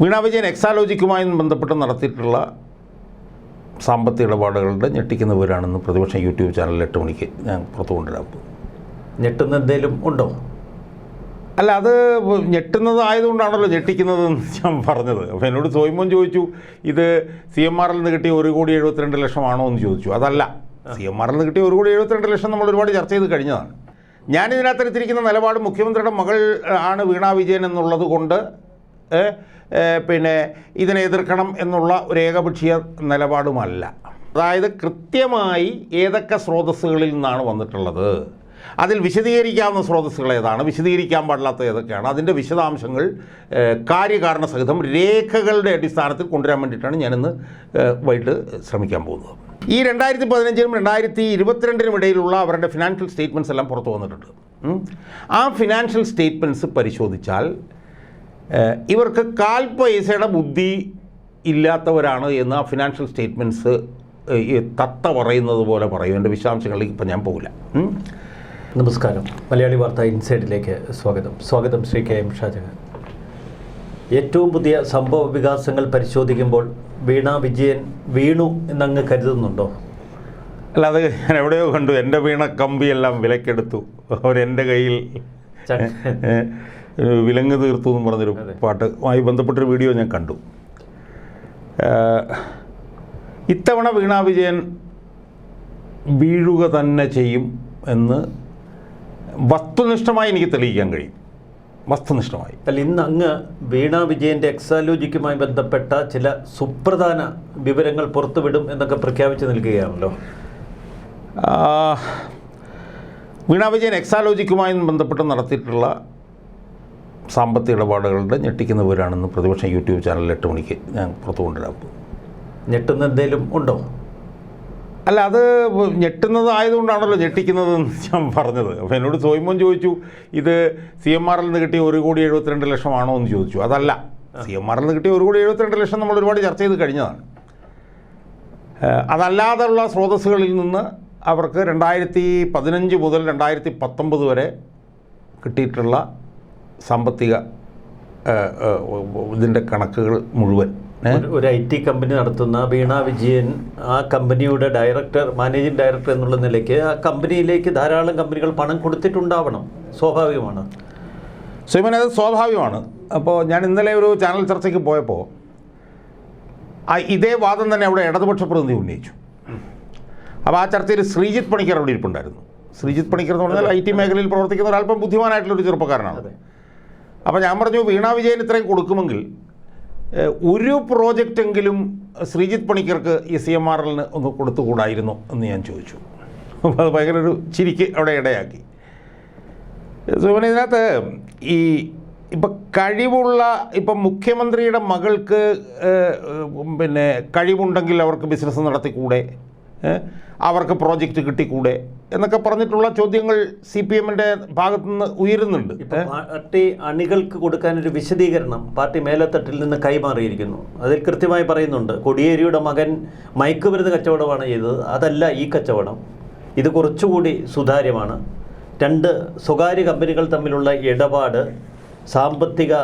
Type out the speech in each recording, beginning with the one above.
വീണ വിജയൻ എക്സാലോജിക്കുമായി ബന്ധപ്പെട്ട് നടത്തിയിട്ടുള്ള സാമ്പത്തിക ഇടപാടുകളുടെ ഞെട്ടിക്കുന്ന വിവരമാണെന്ന് പ്രതിപക്ഷം യൂട്യൂബ് ചാനലിൽ എട്ട് മണിക്ക് ഞാൻ പുറത്തു കൊണ്ടുവരാം. ഞെട്ടുന്ന എന്തെങ്കിലും ഉണ്ടോ? അല്ല അത് ഞെട്ടുന്നത് ആയതുകൊണ്ടാണല്ലോ ഞെട്ടിക്കുന്നതെന്ന് ഞാൻ പറഞ്ഞത്. അപ്പോൾ എന്നോട് സോയിമോൻ ചോദിച്ചു ഇത് സി എം ആറിൽ നിന്ന് കിട്ടിയ ഒരു കോടി എഴുപത്തിരണ്ട് ലക്ഷമാണോ എന്ന് ചോദിച്ചു. അതല്ല സി എം ആറിൽ നിന്ന് കിട്ടിയ ഒരു കോടി എഴുപത്തിരണ്ട് ലക്ഷം നമ്മൾ ഒരുപാട് ചർച്ച ചെയ്ത് കഴിഞ്ഞതാണ്. ഞാൻ ഇതിനകത്തെടുത്തിരിക്കുന്ന നിലപാട് മുഖ്യമന്ത്രിയുടെ മകൾ ആണ് വീണ വിജയൻ എന്നുള്ളത് കൊണ്ട് പിന്നെ ഇതിനെ എതിർക്കണം എന്നുള്ള ഒരു ഏകപക്ഷീയ നിലപാടുമല്ല. അതായത് കൃത്യമായി ഏതൊക്കെ സ്രോതസ്സുകളിൽ നിന്നാണ് വന്നിട്ടുള്ളത്? അതിൽ വിശദീകരിക്കാവുന്ന സ്രോതസ്സുകൾ ഏതാണ്? വിശദീകരിക്കാൻ പാടില്ലാത്ത ഏതൊക്കെയാണ്? അതിന്റെ വിശദാംശങ്ങൾ കാര്യകാരണ സഹിതം രേഖകളുടെ അടിസ്ഥാനത്തിൽ കൊണ്ടുവരാൻ വേണ്ടിയിട്ടാണ് ഞാനിന്ന് വൈകിട്ട് ശ്രമിക്കാൻ പോകുന്നത്. ഈ രണ്ടായിരത്തി പതിനഞ്ചിനും രണ്ടായിരത്തി ഇരുപത്തിരണ്ടിനും ഇടയിലുള്ള അവരുടെ ഫിനാൻഷ്യൽ സ്റ്റേറ്റ്മെന്റ്സ് എല്ലാം പുറത്തു വന്നിട്ടുണ്ട്. ആ ഫിനാൻഷ്യൽ സ്റ്റേറ്റ്മെന്റ്സ് പരിശോധിച്ചാൽ ഇവർക്ക് കാൽ പൈസയുടെ ബുദ്ധി ഇല്ലാത്തവരാണ് എന്ന് ആ ഫിനാൻഷ്യൽ സ്റ്റേറ്റ്മെന്റ്സ് ഈ തത്ത പറയുന്നത് പോലെ പറയും. എന്റെ വിശദാംശങ്ങളിലേക്ക് ഇപ്പം ഞാൻ പോകില്ല. നമസ്കാരം. മലയാളി വാർത്ത ഇൻസൈഡിലേക്ക് സ്വാഗതം. സ്വാഗതം ശ്രീ കെ എം ഷാജഹാൻ. ഏറ്റവും പുതിയ സംഭവ വികാസങ്ങൾ പരിശോധിക്കുമ്പോൾ വീണ വിജയൻ വീണു എന്നങ്ങ് കരുതുന്നുണ്ടോ? അല്ല അത് ഞാൻ എവിടെയോ കണ്ടു. എന്റെ വീണ കമ്പിയെല്ലാം വിലക്കെടുത്തു. അവരെന്റെ കയ്യിൽ വിലങ്ങ് തീർത്തു എന്ന് പറഞ്ഞൊരു. പാട്ടുമായി ബന്ധപ്പെട്ടൊരു വീഡിയോ ഞാൻ കണ്ടു. ഇത്തവണ വീണാ വിജയൻ വീഴുക തന്നെ ചെയ്യും എന്ന് വസ്തുനിഷ്ഠമായി എനിക്ക് തെളിയിക്കാൻ കഴിയും. വസ്തുനിഷ്ഠമായി. അല്ല ഇന്ന് അങ്ങ് വീണാ വിജയന്റെ എക്സാലോജിക്കുമായി ബന്ധപ്പെട്ട ചില സുപ്രധാന വിവരങ്ങൾ പുറത്തുവിടും എന്നൊക്കെ പ്രഖ്യാപിച്ചു നിൽക്കുകയാണല്ലോ. വീണ വിജയൻ എക്സാലോജിക്കുമായി ബന്ധപ്പെട്ട് നടത്തിയിട്ടുള്ള സാമ്പത്തിക ഇടപാടുകളുടെ ഞെട്ടിക്കുന്ന വിവരമാണെന്ന് പ്രതിപക്ഷം യൂട്യൂബ് ചാനലിൽ എട്ട് മണിക്ക് ഞാൻ പുറത്തു കൊണ്ടുവരാം. ഞെട്ടുന്ന എന്തെങ്കിലും ഉണ്ടോ? അല്ല അത് ഞെട്ടുന്നത് ആയതുകൊണ്ടാണല്ലോ ഞെട്ടിക്കുന്നതെന്ന് ഞാൻ പറഞ്ഞത്. അപ്പോൾ എന്നോട് സോയ്മോൻ ചോദിച്ചു ഇത് സി എം ആറിൽ നിന്ന് കിട്ടിയ ഒരു കോടി എഴുപത്തിരണ്ട് ലക്ഷമാണോ? എന്ന് ചോദിച്ചു. അതല്ല സി എം ആറിൽ നിന്ന് കിട്ടിയ ഒരു കോടി എഴുപത്തിരണ്ട് ലക്ഷം നമ്മൾ ഒരുപാട് ചർച്ച ചെയ്ത് കഴിഞ്ഞതാണ്. അതല്ലാതെയുള്ള സ്രോതസ്സുകളിൽ നിന്ന് അവർക്ക് രണ്ടായിരത്തി പതിനഞ്ച് മുതൽ രണ്ടായിരത്തി പത്തൊമ്പത് വരെ കിട്ടിയിട്ടുള്ള സാമ്പത്തിക ഇതിന്റെ കണക്കുകൾ മുഴുവൻ. ഒരു- ഐ ടി കമ്പനി നടത്തുന്ന വീണ വിജയൻ ആ കമ്പനിയുടെ ഡയറക്ടർ മാനേജിംഗ് ഡയറക്ടർ എന്നുള്ള നിലയ്ക്ക് ആ കമ്പനിയിലേക്ക് ധാരാളം കമ്പനികൾ പണം കൊടുത്തിട്ടുണ്ടാവണം. സ്വാഭാവികമാണ്. സുമൻ അത് സ്വാഭാവികമാണ്. അപ്പോൾ ഞാൻ ഇന്നലെ ഒരു ചാനൽ ചർച്ചയ്ക്ക് പോയപ്പോൾ ആ ഇതേ വാദം തന്നെ അവിടെ ഇടതുപക്ഷ പ്രതിനിധി ഉന്നയിച്ചു. അപ്പോൾ ആ ചർച്ചയിൽ ശ്രീജിത്ത് പണിക്കർ അവിടെ ഇരിപ്പുണ്ടായിരുന്നു. ശ്രീജിത്ത് പണിക്കർ എന്ന് പറഞ്ഞാൽ ഐ ടി മേഖലയിൽ പ്രവർത്തിക്കുന്ന ഒരല്പം ബുദ്ധിമാനായിട്ടുള്ളൊരു ചെറുപ്പക്കാരനാണ്. അതെ. അപ്പോൾ ഞാൻ പറഞ്ഞു വീണ വിജയൻ ഇത്രയും കൊടുക്കുമെങ്കിൽ ഒരു പ്രോജക്റ്റെങ്കിലും ശ്രീജിത്ത് പണിക്കർക്ക് ഈ സി എം ആർ എല്ലിന് ഒന്ന് കൊടുത്തുകൂടായിരുന്നു എന്ന് ഞാൻ ചോദിച്ചു. അപ്പോൾ അത് ഭയങ്കര ഒരു ചിരിക്ക് അവിടെ ഇടയാക്കി. സുമൻ ഇതിനകത്ത് ഈ ഇപ്പം കഴിവുള്ള ഇപ്പം മുഖ്യമന്ത്രിയുടെ മകൾക്ക് പിന്നെ കഴിവുണ്ടെങ്കിൽ അവർക്ക് ബിസിനസ് നടത്തിക്കൂടെ? അവർക്ക് പ്രോജക്റ്റ് കിട്ടിക്കൂടെ? എന്നൊക്കെ പറഞ്ഞിട്ടുള്ള ചോദ്യങ്ങൾ സി പി എമ്മിന്റെ ഭാഗത്തു നിന്ന് ഉയരുന്നുണ്ട് പാർട്ടി അണികൾക്ക് കൊടുക്കാൻ ഒരു വിശദീകരണം പാർട്ടി മേലത്തട്ടിൽ നിന്ന് കൈമാറിയിരിക്കുന്നു. അതിൽ കൃത്യമായി പറയുന്നുണ്ട് കൊടിയേരിയുടെ മകൻ മയക്കുമരുന്ന് കച്ചവടമാണ് ചെയ്തത്. അതല്ല ഈ കച്ചവടം. ഇത് കുറച്ചുകൂടി സുതാര്യമാണ്. രണ്ട് സ്വകാര്യ കമ്പനികൾ തമ്മിലുള്ള ഇടപാട് സാമ്പത്തിക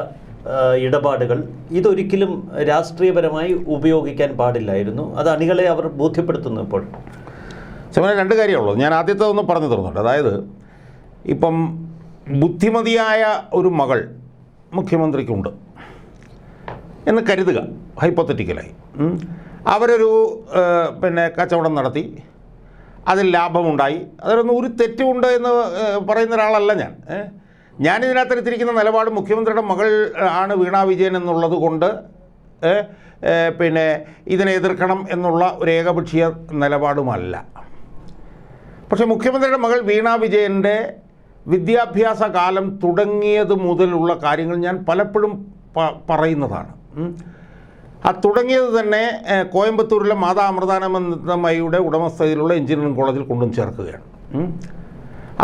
ഇടപാടുകൾ ഇതൊരിക്കലും രാഷ്ട്രീയപരമായി ഉപയോഗിക്കാൻ പാടില്ലായിരുന്നു. അത് അണികളെ അവർ ബോധ്യപ്പെടുത്തുന്നു ഇപ്പോൾ. ശമന രണ്ട് കാര്യമുള്ളൂ ഞാൻ ആദ്യത്തെ ഒന്ന് പറഞ്ഞു തരുന്നുണ്ട്. അതായത് ഇപ്പം ബുദ്ധിമതിയായ ഒരു മകൾ മുഖ്യമന്ത്രിക്കുണ്ട് എന്ന് കരുതുക. ഹൈപ്പത്തറ്റിക്കലായി. അവരൊരു പിന്നെ കച്ചവടം നടത്തി. അതിൽ ലാഭമുണ്ടായി. അതിലൊന്നും ഒരു തെറ്റുമുണ്ട് എന്ന് പറയുന്ന ഒരാളല്ല ഞാൻ. ഞാനിതിനകത്ത് എടുത്തിരിക്കുന്ന നിലപാട് മുഖ്യമന്ത്രിയുടെ മകൾ ആണ് വീണാ വിജയൻ എന്നുള്ളത് കൊണ്ട് പിന്നെ ഇതിനെ എതിർക്കണം എന്നുള്ള ഒരു ഏകപക്ഷീയ നിലപാടുമല്ല. പക്ഷേ മുഖ്യമന്ത്രിയുടെ മകൾ വീണ വിജയന്റെ വിദ്യാഭ്യാസ കാലം തുടങ്ങിയത് മുതലുള്ള കാര്യങ്ങൾ ഞാൻ പലപ്പോഴും പറയുന്നതാണ്. ആ തുടങ്ങിയത് തന്നെ കോയമ്പത്തൂരിലെ മാതാ അമൃതാനന്ദമയുടെ ഉടമസ്ഥതയിലുള്ള എഞ്ചിനീയറിംഗ് കോളേജിൽ കൊണ്ടും ചേർക്കുകയാണ്.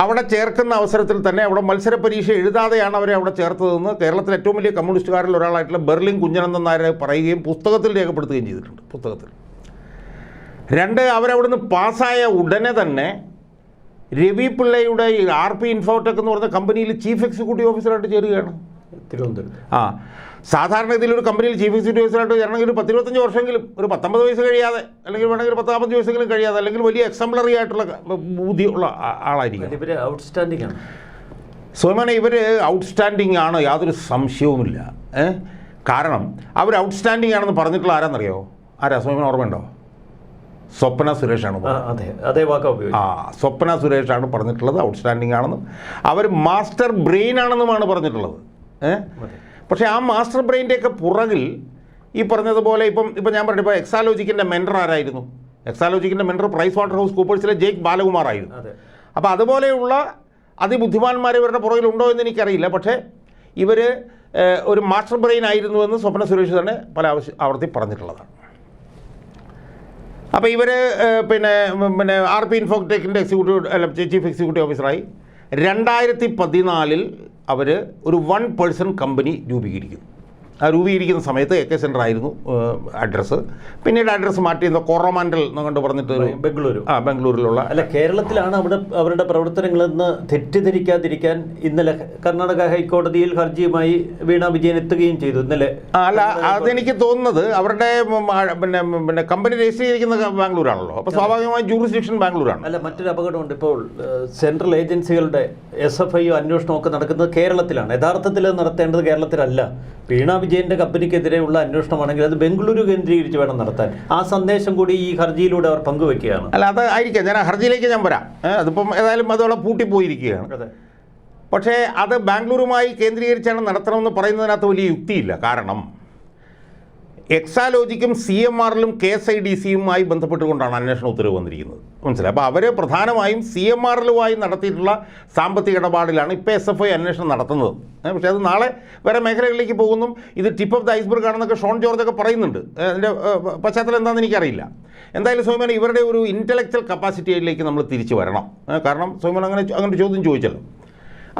അവിടെ ചേർക്കുന്ന അവസരത്തിൽ തന്നെ അവിടെ മത്സര പരീക്ഷ എഴുതാതെയാണ് അവരെ അവിടെ ചേർത്തതെന്ന് കേരളത്തിലെ ഏറ്റവും വലിയ കമ്മ്യൂണിസ്റ്റുകാരിൽ ഒരാളായിട്ടുള്ള ബെർലിൻ കുഞ്ഞനന്ദൻ നായരെ പറയുകയും പുസ്തകത്തിൽ രേഖപ്പെടുത്തുകയും ചെയ്തിട്ടുണ്ട് പുസ്തകത്തിൽ. രണ്ട് അവരവിടുന്ന് പാസ്സായ ഉടനെ തന്നെ രവി പിള്ളയുടെ ആർ പി ഇൻഫോടെക് എന്ന് പറഞ്ഞ കമ്പനിയിൽ ചീഫ് എക്സിക്യൂട്ടീവ് ഓഫീസറായിട്ട് ചേരുകയാണ്. തിരുവനന്തപുരം ആ സാധാരണ ഇതിൽ ഒരു കമ്പനിയിൽ ചീഫ് എക്സിക്യൂട്ടീവ് ഓഫീസറായിട്ട് ചേരണമെങ്കിൽ ഒരു പത്തിരുപത്തഞ്ച് വർഷമെങ്കിലും ഒരു പത്തൊമ്പത് വയസ്സ് കഴിയാതെ അല്ലെങ്കിൽ വേണമെങ്കിൽ ഒരു പത്താമത് വയസ്സെങ്കിലും കഴിയാതെ അല്ലെങ്കിൽ വലിയ എക്സംപ്ലറി ആയിട്ടുള്ള ബുദ്ധിയുള്ള ആളായിരിക്കും ഇവർ ഔട്ട്സ്റ്റാൻഡിംഗ് ആണ്. ഇവർ ഔട്ട്സ്റ്റാൻഡിംഗ് ആണ് യാതൊരു സംശയവുമില്ല. ഏഹ് കാരണം അവർ ഔട്ട്സ്റ്റാൻഡിംഗ് ആണെന്ന് പറഞ്ഞിട്ടുള്ള ആരാന്നറിയോ? ആരാ സോമൻ ഓർമ്മയുണ്ടോ? സ്വപ്ന സുരേഷാണ് അതെ അതേ വാക്ക് ആ സ്വപ്ന സുരേഷാണ് പറഞ്ഞിട്ടുള്ളത് ഔട്ട്സ്റ്റാൻഡിംഗ് ആണെന്നും. അവർ മാസ്റ്റർ ബ്രെയിൻ ആണെന്നുമാണ് പറഞ്ഞിട്ടുള്ളത്. ഏഹ് പക്ഷേ ആ മാസ്റ്റർ ബ്രെയിന്റെയൊക്കെ പുറകിൽ ഈ പറഞ്ഞതുപോലെ ഇപ്പം ഇപ്പം ഞാൻ പറഞ്ഞു ഇപ്പോൾ എക്സാലോജിക്കിന്റെ മെന്റർ ആരായിരുന്നു? എക്സാലോജിക്കിന്റെ മെന്റർ പ്രൈസ് വാട്ടർ ഹൗസ് കൂപ്പേഴ്സിലെ ജേക്ക് ബാലകുമാറായിരുന്നു അതെ. അപ്പോൾ അതുപോലെയുള്ള അതിബുദ്ധിമാന്മാർ ഇവരുടെ പുറകിലുണ്ടോ എന്ന് എനിക്കറിയില്ല. പക്ഷേ ഇവർ ഒരു മാസ്റ്റർ ബ്രെയിൻ ആയിരുന്നു എന്ന് സ്വപ്ന സുരേഷ് തന്നെ പല ആവശ്യ ആവർത്തി പറഞ്ഞിട്ടുള്ളതാണ്. അപ്പോൾ ഇവർ പിന്നെ പിന്നെ ആർ പി ഇൻഫോടെക്കിന്റെ എക്സിക്യൂട്ടീവ് അല്ല ചീഫ് എക്സിക്യൂട്ടീവ് ഓഫീസറായി രണ്ടായിരത്തി പതിനാലിൽ അവർ ഒരു വൺ പേഴ്സൺ കമ്പനി രൂപീകരിക്കുന്നു രൂപീകരിക്കുന്ന സമയത്ത് എ കെ സെന്റർ ആയിരുന്നു അഡ്രസ്സ്. പിന്നീട് അഡ്രസ്സ് മാറ്റി എന്തോ കൊറോമാൻഡൽ എന്നുകൊണ്ട് പറഞ്ഞിട്ട് ബംഗളൂരു. ആ ബംഗളൂരിലുള്ള അല്ല കേരളത്തിലാണ് അവിടെ അവരുടെ പ്രവർത്തനങ്ങളെന്ന് തെറ്റിദ്ധരിക്കാതിരിക്കാൻ ഇന്നലെ കർണാടക ഹൈക്കോടതിയിൽ ഹർജിയുമായി വീണ വിജയൻ എത്തുകയും ചെയ്തു ഇന്നലെ. അല്ല അതെനിക്ക് തോന്നുന്നത് അവരുടെ പിന്നെ പിന്നെ കമ്പനി രജിസ്റ്റർ ചെയ്തിരിക്കുന്ന ബാംഗ്ലൂരാണല്ലോ. അപ്പോൾ സ്വാഭാവികമായി ജൂറിസ്ഡിക്ഷൻ ബാംഗ്ലൂരാണ്. അല്ല മറ്റൊരു അപകടമുണ്ട്. ഇപ്പോൾ സെൻട്രൽ ഏജൻസികളുടെ എസ് എഫ് ഐ അന്വേഷണമൊക്കെ നടക്കുന്നത് കേരളത്തിലാണ്. യഥാർത്ഥത്തിൽ നടത്തേണ്ടത് കേരളത്തിലല്ല. വീണ വിജയന്റെ കമ്പനിക്കെതിരെയുള്ള അന്വേഷണമാണെങ്കിൽ അത് ബംഗളൂരു കേന്ദ്രീകരിച്ച് വേണം നടത്താൻ. ആ സന്ദേശം കൂടി ഈ ഹർജിയിലൂടെ അവർ പങ്കുവെക്കുകയാണ്. അല്ല അത് ആയിരിക്കാം. ഞാൻ ഹർജിയിലേക്ക് ഞാൻ വരാം. അതിപ്പം ഏതായാലും അതോടെ പൂട്ടിപ്പോയിരിക്കുകയാണ് അതെ. പക്ഷേ അത് ബാംഗ്ലൂരുമായി കേന്ദ്രീകരിച്ചാണ് നടത്തണമെന്ന് പറയുന്നതിനകത്ത് വലിയ യുക്തിയില്ല. കാരണം എക്സാലോജിക്കും സി എം ആറിലും കെ എസ് ഐ ഡി സിയുമായി ബന്ധപ്പെട്ടുകൊണ്ടാണ് അന്വേഷണ ഉത്തരവ് വന്നിരിക്കുന്നത്. മനസ്സിലായി? അപ്പോൾ അവർ പ്രധാനമായും സി എം ആറിലുമായി നടത്തിയിട്ടുള്ള സാമ്പത്തിക ഇടപാടിലാണ് ഇപ്പോൾ എസ് എഫ് ഐ അന്വേഷണം നടത്തുന്നത്. പക്ഷേ അത് നാളെ വേറെ മേഖലകളിലേക്ക് പോകുന്നു. ഇത് ടിപ്പ് ഓഫ് ദ ഐസ്ബർഗ് ആണെന്നൊക്കെ ഷോൺ ജോർജൊക്കെ പറയുന്നുണ്ട്. അതിന്റെ പശ്ചാത്തലം എന്താണെന്ന് എനിക്കറിയില്ല. എന്തായാലും സോമൻ ഇവരുടെ ഒരു ഇന്റലക്ച്വൽ കപ്പാസിറ്റിയിലേക്ക് നമ്മൾ തിരിച്ചു വരണം. കാരണം സോമൻ അങ്ങനെ അങ്ങനെ ചോദ്യം ചോദിച്ചല്ലോ.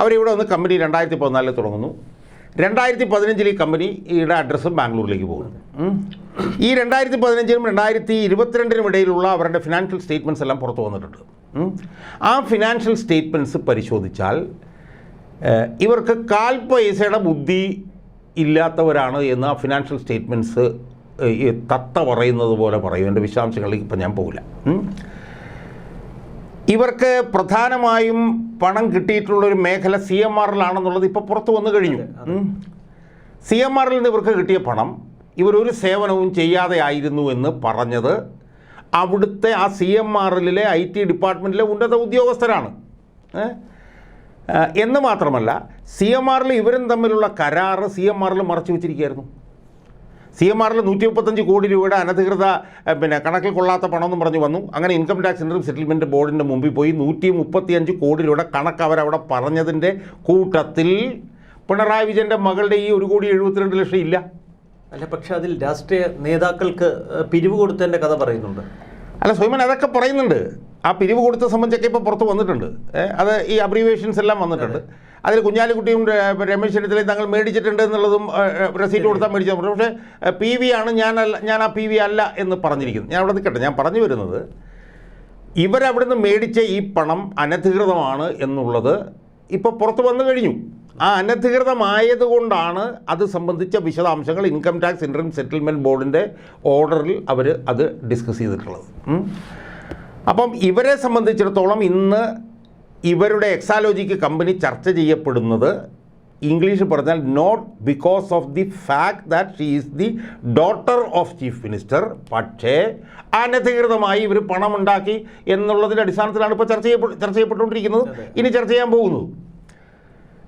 അവരിവിടെ വന്ന് കമ്പനി രണ്ടായിരത്തി പതിനാലിൽ തുടങ്ങുന്നു. രണ്ടായിരത്തി പതിനഞ്ചിൽ ഈ കമ്പനിയുടെ അഡ്രസ്സ് ബാംഗ്ലൂരിലേക്ക് പോകുന്നു. ഈ രണ്ടായിരത്തി പതിനഞ്ചിനും രണ്ടായിരത്തി ഇരുപത്തിരണ്ടിനും ഇടയിലുള്ള അവരുടെ ഫിനാൻഷ്യൽ സ്റ്റേറ്റ്മെന്റ്സ് എല്ലാം പുറത്തു വന്നിട്ടുണ്ട്. ആ ഫിനാൻഷ്യൽ സ്റ്റേറ്റ്മെന്റ്സ് പരിശോധിച്ചാൽ ഇവർക്ക് കാൽ പൈസയുടെ ബുദ്ധി ഇല്ലാത്തവരാണ് എന്ന് ആ ഫിനാൻഷ്യൽ സ്റ്റേറ്റ്മെന്റ്സ് തത്ത പറയുന്നത് പോലെ പറയും എന്റെ വിശദാംശങ്ങളിലേക്ക് ഇപ്പം ഞാൻ പോകില്ല. ഇവർക്ക് പ്രധാനമായും പണം കിട്ടിയിട്ടുള്ള ഒരു മേഖല സി എം ആറിലാണെന്നുള്ളത് ഇപ്പോൾ പുറത്തു വന്നു കഴിഞ്ഞു. സി എം ആറിൽ നിന്ന് ഇവർക്ക് കിട്ടിയ പണം ഇവരൊരു സേവനവും ചെയ്യാതെ ആയിരുന്നു എന്ന് പറഞ്ഞത് അവിടുത്തെ ആ സി എം ആറിലെ ഐ ടി ഡിപ്പാർട്ട്മെന്റിലെ ഉന്നത ഉദ്യോഗസ്ഥരാണ്. എന്ന് മാത്രമല്ല സി എം ആറിൽ ഇവരും തമ്മിലുള്ള കരാറ് സി എം ആറിൽ മറച്ചു വെച്ചിരിക്കുകയായിരുന്നു. സി എം ആറിൽ നൂറ്റി മുപ്പത്തഞ്ച് കോടി രൂപയുടെ അനധികൃത പിന്നെ കണക്കിൽ കൊള്ളാത്ത പണമെന്നും പറഞ്ഞു വന്നു. അങ്ങനെ ഇൻകം ടാക്സ് ഇൻകം സെറ്റിൽമെന്റ് ബോർഡിന്റെ മുമ്പിൽ പോയി നൂറ്റി മുപ്പത്തിയഞ്ച് കോടി രൂപയുടെ കണക്ക് അവരവിടെ പറഞ്ഞതിന്റെ കൂട്ടത്തിൽ പിണറായി വിജയന്റെ മകളുടെ ഈ ഒരു കോടി എഴുപത്തിരണ്ട് ലക്ഷം ഇല്ല. അല്ല പക്ഷേ അതിൽ രാഷ്ട്രീയ നേതാക്കൾക്ക് പിരിവ് കൊടുത്തതിന്റെ കഥ പറയുന്നുണ്ട്. അല്ല സ്വയമൻ അതൊക്കെ പറയുന്നുണ്ട്. ആ പിരിവ് കൊടുത്ത സംബന്ധിച്ചൊക്കെ ഇപ്പോൾ പുറത്ത് വന്നിട്ടുണ്ട്. അത് ഈ അബ്രീവേഷൻസ് എല്ലാം വന്നിട്ടുണ്ട്. അതിൽ കുഞ്ഞാലിക്കുട്ടിയും രമേശ് ചെന്നിത്തലയും തങ്ങൾ മേടിച്ചിട്ടുണ്ട് എന്നുള്ളതും റെസീറ്റ് കൊടുത്താൽ മേടിച്ചു പക്ഷേ പി വി ആണ് ഞാനല്ല ഞാൻ ആ പി വി അല്ല എന്ന് പറഞ്ഞിരിക്കുന്നു. ഞാൻ അവിടെ നിൽക്കട്ടെ ഞാൻ പറഞ്ഞു വരുന്നത് ഇവരവിടുന്ന് മേടിച്ച ഈ പണം അനധികൃതമാണ് എന്നുള്ളത് ഇപ്പോൾ പുറത്ത് വന്നു കഴിഞ്ഞു. ആ അനധികൃതമായതുകൊണ്ടാണ് അത് സംബന്ധിച്ച വിശദാംശങ്ങൾ ഇൻകം ടാക്സ് ഇൻട്രം സെറ്റിൽമെന്റ് ബോർഡിന്റെ ഓർഡറിൽ അവർ അത് ഡിസ്കസ് ചെയ്തിട്ടുള്ളത്. അപ്പം ഇവരെ സംബന്ധിച്ചിടത്തോളം ഇന്ന് ഇവരുടെ എക്സാലോജിക്ക് കമ്പനി ചർച്ച ചെയ്യപ്പെടുന്നത് ഇംഗ്ലീഷ് പറഞ്ഞാൽ not because of the fact that she is the daughter of chief minister പക്ഷേ അനധികൃതമായി ഇവർ പണമുണ്ടാക്കി എന്നുള്ളതിന്റെ അടിസ്ഥാനത്തിലാണ് ഇപ്പോൾ ചർച്ച ചെയ്യപ്പെ ചർച്ച ചെയ്യപ്പെട്ടുകൊണ്ടിരിക്കുന്നത്. ഇനി ചർച്ച ചെയ്യാൻ പോകുന്നത്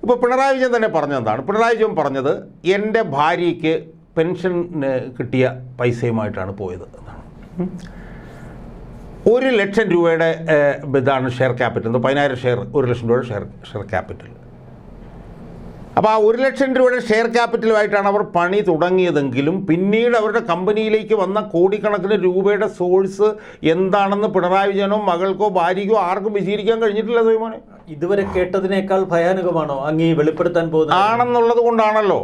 ഇപ്പോൾ പിണറായി വിജയൻ തന്നെ പറഞ്ഞതെന്താണ് പിണറായി വിജയൻ പറഞ്ഞത് എന്റെ ഭാര്യയ്ക്ക് പെൻഷൻ കിട്ടിയ പൈസയുമായിട്ടാണ് പോയത്. എന്നാണ്. ഒരു ലക്ഷം രൂപയുടെ ഇതാണ് ഷെയർ ക്യാപിറ്റൽ. പതിനായിരം ഷെയർ ഒരു ലക്ഷം രൂപയുടെ ഷെയർ ഷെയർ ക്യാപിറ്റൽ. അപ്പോൾ ആ ഒരു ലക്ഷം രൂപയുടെ ഷെയർ ക്യാപിറ്റലുമായിട്ടാണ് അവർ പണി തുടങ്ങിയതെങ്കിലും പിന്നീട് അവരുടെ കമ്പനിയിലേക്ക് വന്ന കോടിക്കണക്കിന് രൂപയുടെ സോഴ്സ് എന്താണെന്ന് പിണറായി വിജയനോ മകൾക്കോ ഭാര്യയ്ക്കോ ആർക്കും വിശീലിക്കാൻ കഴിഞ്ഞിട്ടില്ല സൈമോനെ. ഇതുവരെ കേട്ടതിനേക്കാൾ ഭയാനകമാണോ അങ്ങ് വെളിപ്പെടുത്താൻ പോകുന്നത്? ആണെന്നുള്ളത് കൊണ്ടാണല്ലോ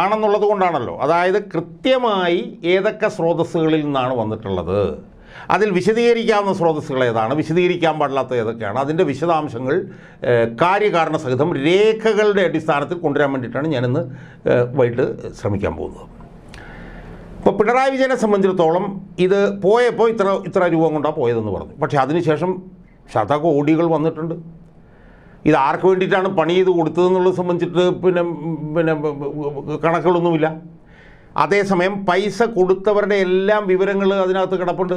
ആണെന്നുള്ളത് കൊണ്ടാണല്ലോ. അതായത് കൃത്യമായി ഏതൊക്കെ സ്രോതസ്സുകളിൽ നിന്നാണ് വന്നിട്ടുള്ളത്? അതിൽ വിശദീകരിക്കാവുന്ന സ്രോതസ്സുകൾ ഏതാണ്? വിശദീകരിക്കാൻ പാടില്ലാത്ത ഏതൊക്കെയാണ്? അതിന്റെ വിശദാംശങ്ങൾ കാര്യകാരണ സഹിതം രേഖകളുടെ അടിസ്ഥാനത്തിൽ കൊണ്ടുവരാൻ വേണ്ടിയിട്ടാണ് ഞാനിന്ന് വൈകിട്ട് ശ്രമിക്കാൻ പോകുന്നത്. ഇപ്പോൾ പിണറായി വിജയനെ സംബന്ധിച്ചിടത്തോളം ഇത് പോയപ്പോൾ ഇത്ര ഇത്ര രൂപ കൊണ്ടാണ് പോയതെന്ന് പറഞ്ഞു. പക്ഷേ അതിനുശേഷം ശതകോടികൾ വന്നിട്ടുണ്ട്. ഇത് ആർക്ക് വേണ്ടിയിട്ടാണ് പണി ചെയ്ത് കൊടുത്തതെന്നുള്ളത് സംബന്ധിച്ചിട്ട് പിന്നെ പിന്നെ കണക്കുകളൊന്നുമില്ല. അതേസമയം പൈസ കൊടുത്തവരുടെ എല്ലാം വിവരങ്ങൾ അതിനകത്ത് കിടപ്പുണ്ട്.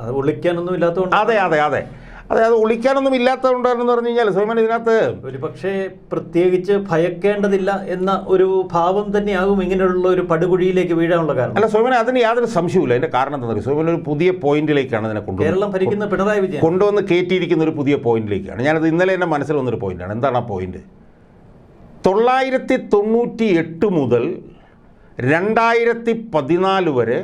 അത് ഒളിക്കാനൊന്നും ഇല്ലാത്തതുകൊണ്ട് അതെ അതെ അതെ. അതെ അത് ഒളിക്കാനൊന്നും ഇല്ലാത്തതുകൊണ്ടാണെന്ന് പറഞ്ഞു കഴിഞ്ഞാൽ സ്വയമൻ ഇതിനകത്ത് ഒരു പക്ഷേ പ്രത്യേകിച്ച് ഭയക്കേണ്ടതില്ല എന്ന ഒരു ഭാവം തന്നെയാകും ഇങ്ങനെയുള്ള ഒരു പടുകുഴിയിലേക്ക് വീഴാനുള്ള കാരണം. അല്ല സ്വയമൻ അതിന് യാതൊരു സംശയവുമില്ല. അതിന്റെ കാരണം എന്താ പറയുക സ്വയമൻ ഒരു പുതിയ പോയിന്റിലേക്കാണ് അതിനെ കൊണ്ടു കേരളം ഭരിക്കുന്ന പിണറായി വിജയൻ. കൊണ്ടുവന്ന് കയറ്റിയിരിക്കുന്ന ഒരു പുതിയ പോയിന്റിലേക്കാണ്. ഞാനത് ഇന്നലെ എന്റെ മനസ്സിൽ വന്നൊരു പോയിന്റാണ്. എന്താണ് ആ പോയിന്റ്? തൊള്ളായിരത്തി തൊണ്ണൂറ്റി എട്ട് മുതൽ രണ്ടായിരത്തി പതിനാല് വരെ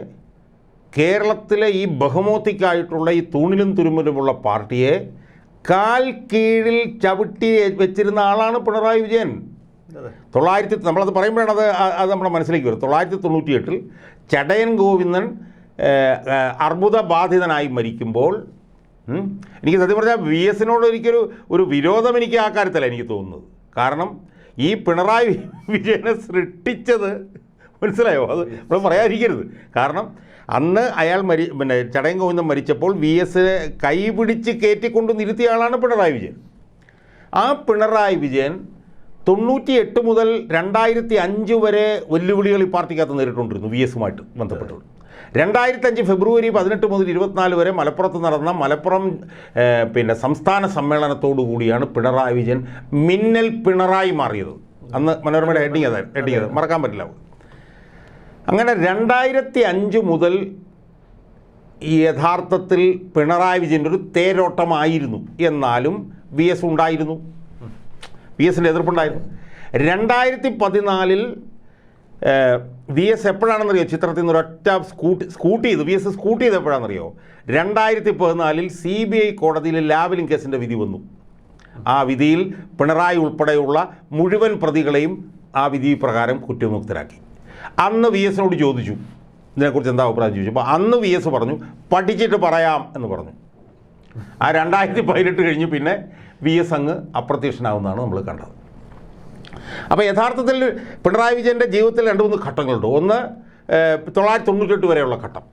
കേരളത്തിലെ ഈ ബഹുമോത്തിക്കായിട്ടുള്ള ഈ തൂണിലും തുരുമ്പിലുമുള്ള പാർട്ടിയെ കാൽ കീഴിൽ ചവിട്ടി വെച്ചിരുന്ന ആളാണ് പിണറായി വിജയൻ. തൊള്ളായിരത്തി നമ്മളത് പറയുമ്പോഴാണ് അത് അത് നമ്മുടെ മനസ്സിലേക്ക് വരും തൊള്ളായിരത്തി തൊണ്ണൂറ്റി എട്ടിൽ ചടയൻ ഗോവിന്ദൻ അർബുദ ബാധിതനായി മരിക്കുമ്പോൾ എനിക്ക് സത്യം പറഞ്ഞാൽ വി എസിനോട് എനിക്കൊരു ഒരു വിരോധം എനിക്ക് ആ കാര്യത്തിലാണ് എനിക്ക് തോന്നുന്നത്. കാരണം ഈ പിണറായി വിജയനെ സൃഷ്ടിച്ചത് മനസ്സിലായോ? അത് നമ്മൾ പറയാതിരിക്കരുത്. കാരണം അന്ന് അയാൾ മരി പിന്നെ ചടയൻ ഗോവിന്ദൻ മരിച്ചപ്പോൾ വി എസ് കൈപിടിച്ച് കയറ്റിക്കൊണ്ട് നിരുത്തിയ ആളാണ് പിണറായി വിജയൻ. ആ പിണറായി വിജയൻ തൊണ്ണൂറ്റി എട്ട് മുതൽ രണ്ടായിരത്തി അഞ്ച് വരെ വെല്ലുവിളികൾ ഈ പാർട്ടിക്കകത്ത് നേരിട്ടുകൊണ്ടിരുന്നു വി എസുമായിട്ട് ബന്ധപ്പെട്ട് രണ്ടായിരത്തി അഞ്ച് ഫെബ്രുവരി പതിനെട്ട് മുതൽ ഇരുപത്തിനാല് വരെ മലപ്പുറത്ത് നടന്ന മലപ്പുറം പിന്നെ സംസ്ഥാന സമ്മേളനത്തോടു കൂടിയാണ് പിണറായി വിജയൻ മിന്നൽ പിണറായി മാറിയത്. അന്ന് മനോരമയുടെ ഹെഡിങ് അതായത് ഹെഡിങ് മറക്കാൻ പറ്റില്ല. അങ്ങനെ രണ്ടായിരത്തി അഞ്ച് മുതൽ ഈ യഥാർത്ഥത്തിൽ പിണറായി വിജയന്റെ ഒരു തേരോട്ടമായിരുന്നു. എന്നാലും വി എസ് ഉണ്ടായിരുന്നു. വി എസിന്റെ എതിർപ്പുണ്ടായിരുന്നു. രണ്ടായിരത്തി പതിനാലിൽ വി എസ് എപ്പോഴാണെന്നറിയോ ചിത്രത്തിൽ നിന്ന് ഒരൊറ്റ സ്കൂട്ടി സ്കൂട്ടി ചെയ്തു. വി എസ് സ്കൂട്ടി ചെയ്ത് എപ്പോഴാണെന്നറിയോ? രണ്ടായിരത്തി പതിനാലിൽ സി ബി ഐ കോടതിയിൽ ലാവലിംഗ് കേസിന്റെ വിധി വന്നു. ആ വിധിയിൽ പിണറായി ഉൾപ്പെടെയുള്ള മുഴുവൻ പ്രതികളെയും ആ വിധി പ്രകാരം കുറ്റവിമുക്തരാക്കി. അന്ന് വി എസിനോട് ചോദിച്ചു. ഇതിനെക്കുറിച്ച് എന്താ അഭിപ്രായം ചോദിച്ചു. അപ്പോൾ അന്ന് വി എസ് പറഞ്ഞു പഠിച്ചിട്ട് പറയാം എന്ന് പറഞ്ഞു. ആ രണ്ടായിരത്തി പതിനെട്ട് കഴിഞ്ഞ് പിന്നെ വി എസ് അങ്ങ് അപ്രത്യക്ഷനാവുന്നതാണ് നമ്മൾ കണ്ടത്. അപ്പോൾ യഥാർത്ഥത്തിൽ പിണറായി വിജയന്റെ ജീവിതത്തിൽ രണ്ട് മൂന്ന് ഘട്ടങ്ങളുണ്ട്. ഒന്ന് തൊള്ളായിരത്തി തൊണ്ണൂറ്റെട്ട് വരെയുള്ള ഘട്ടം.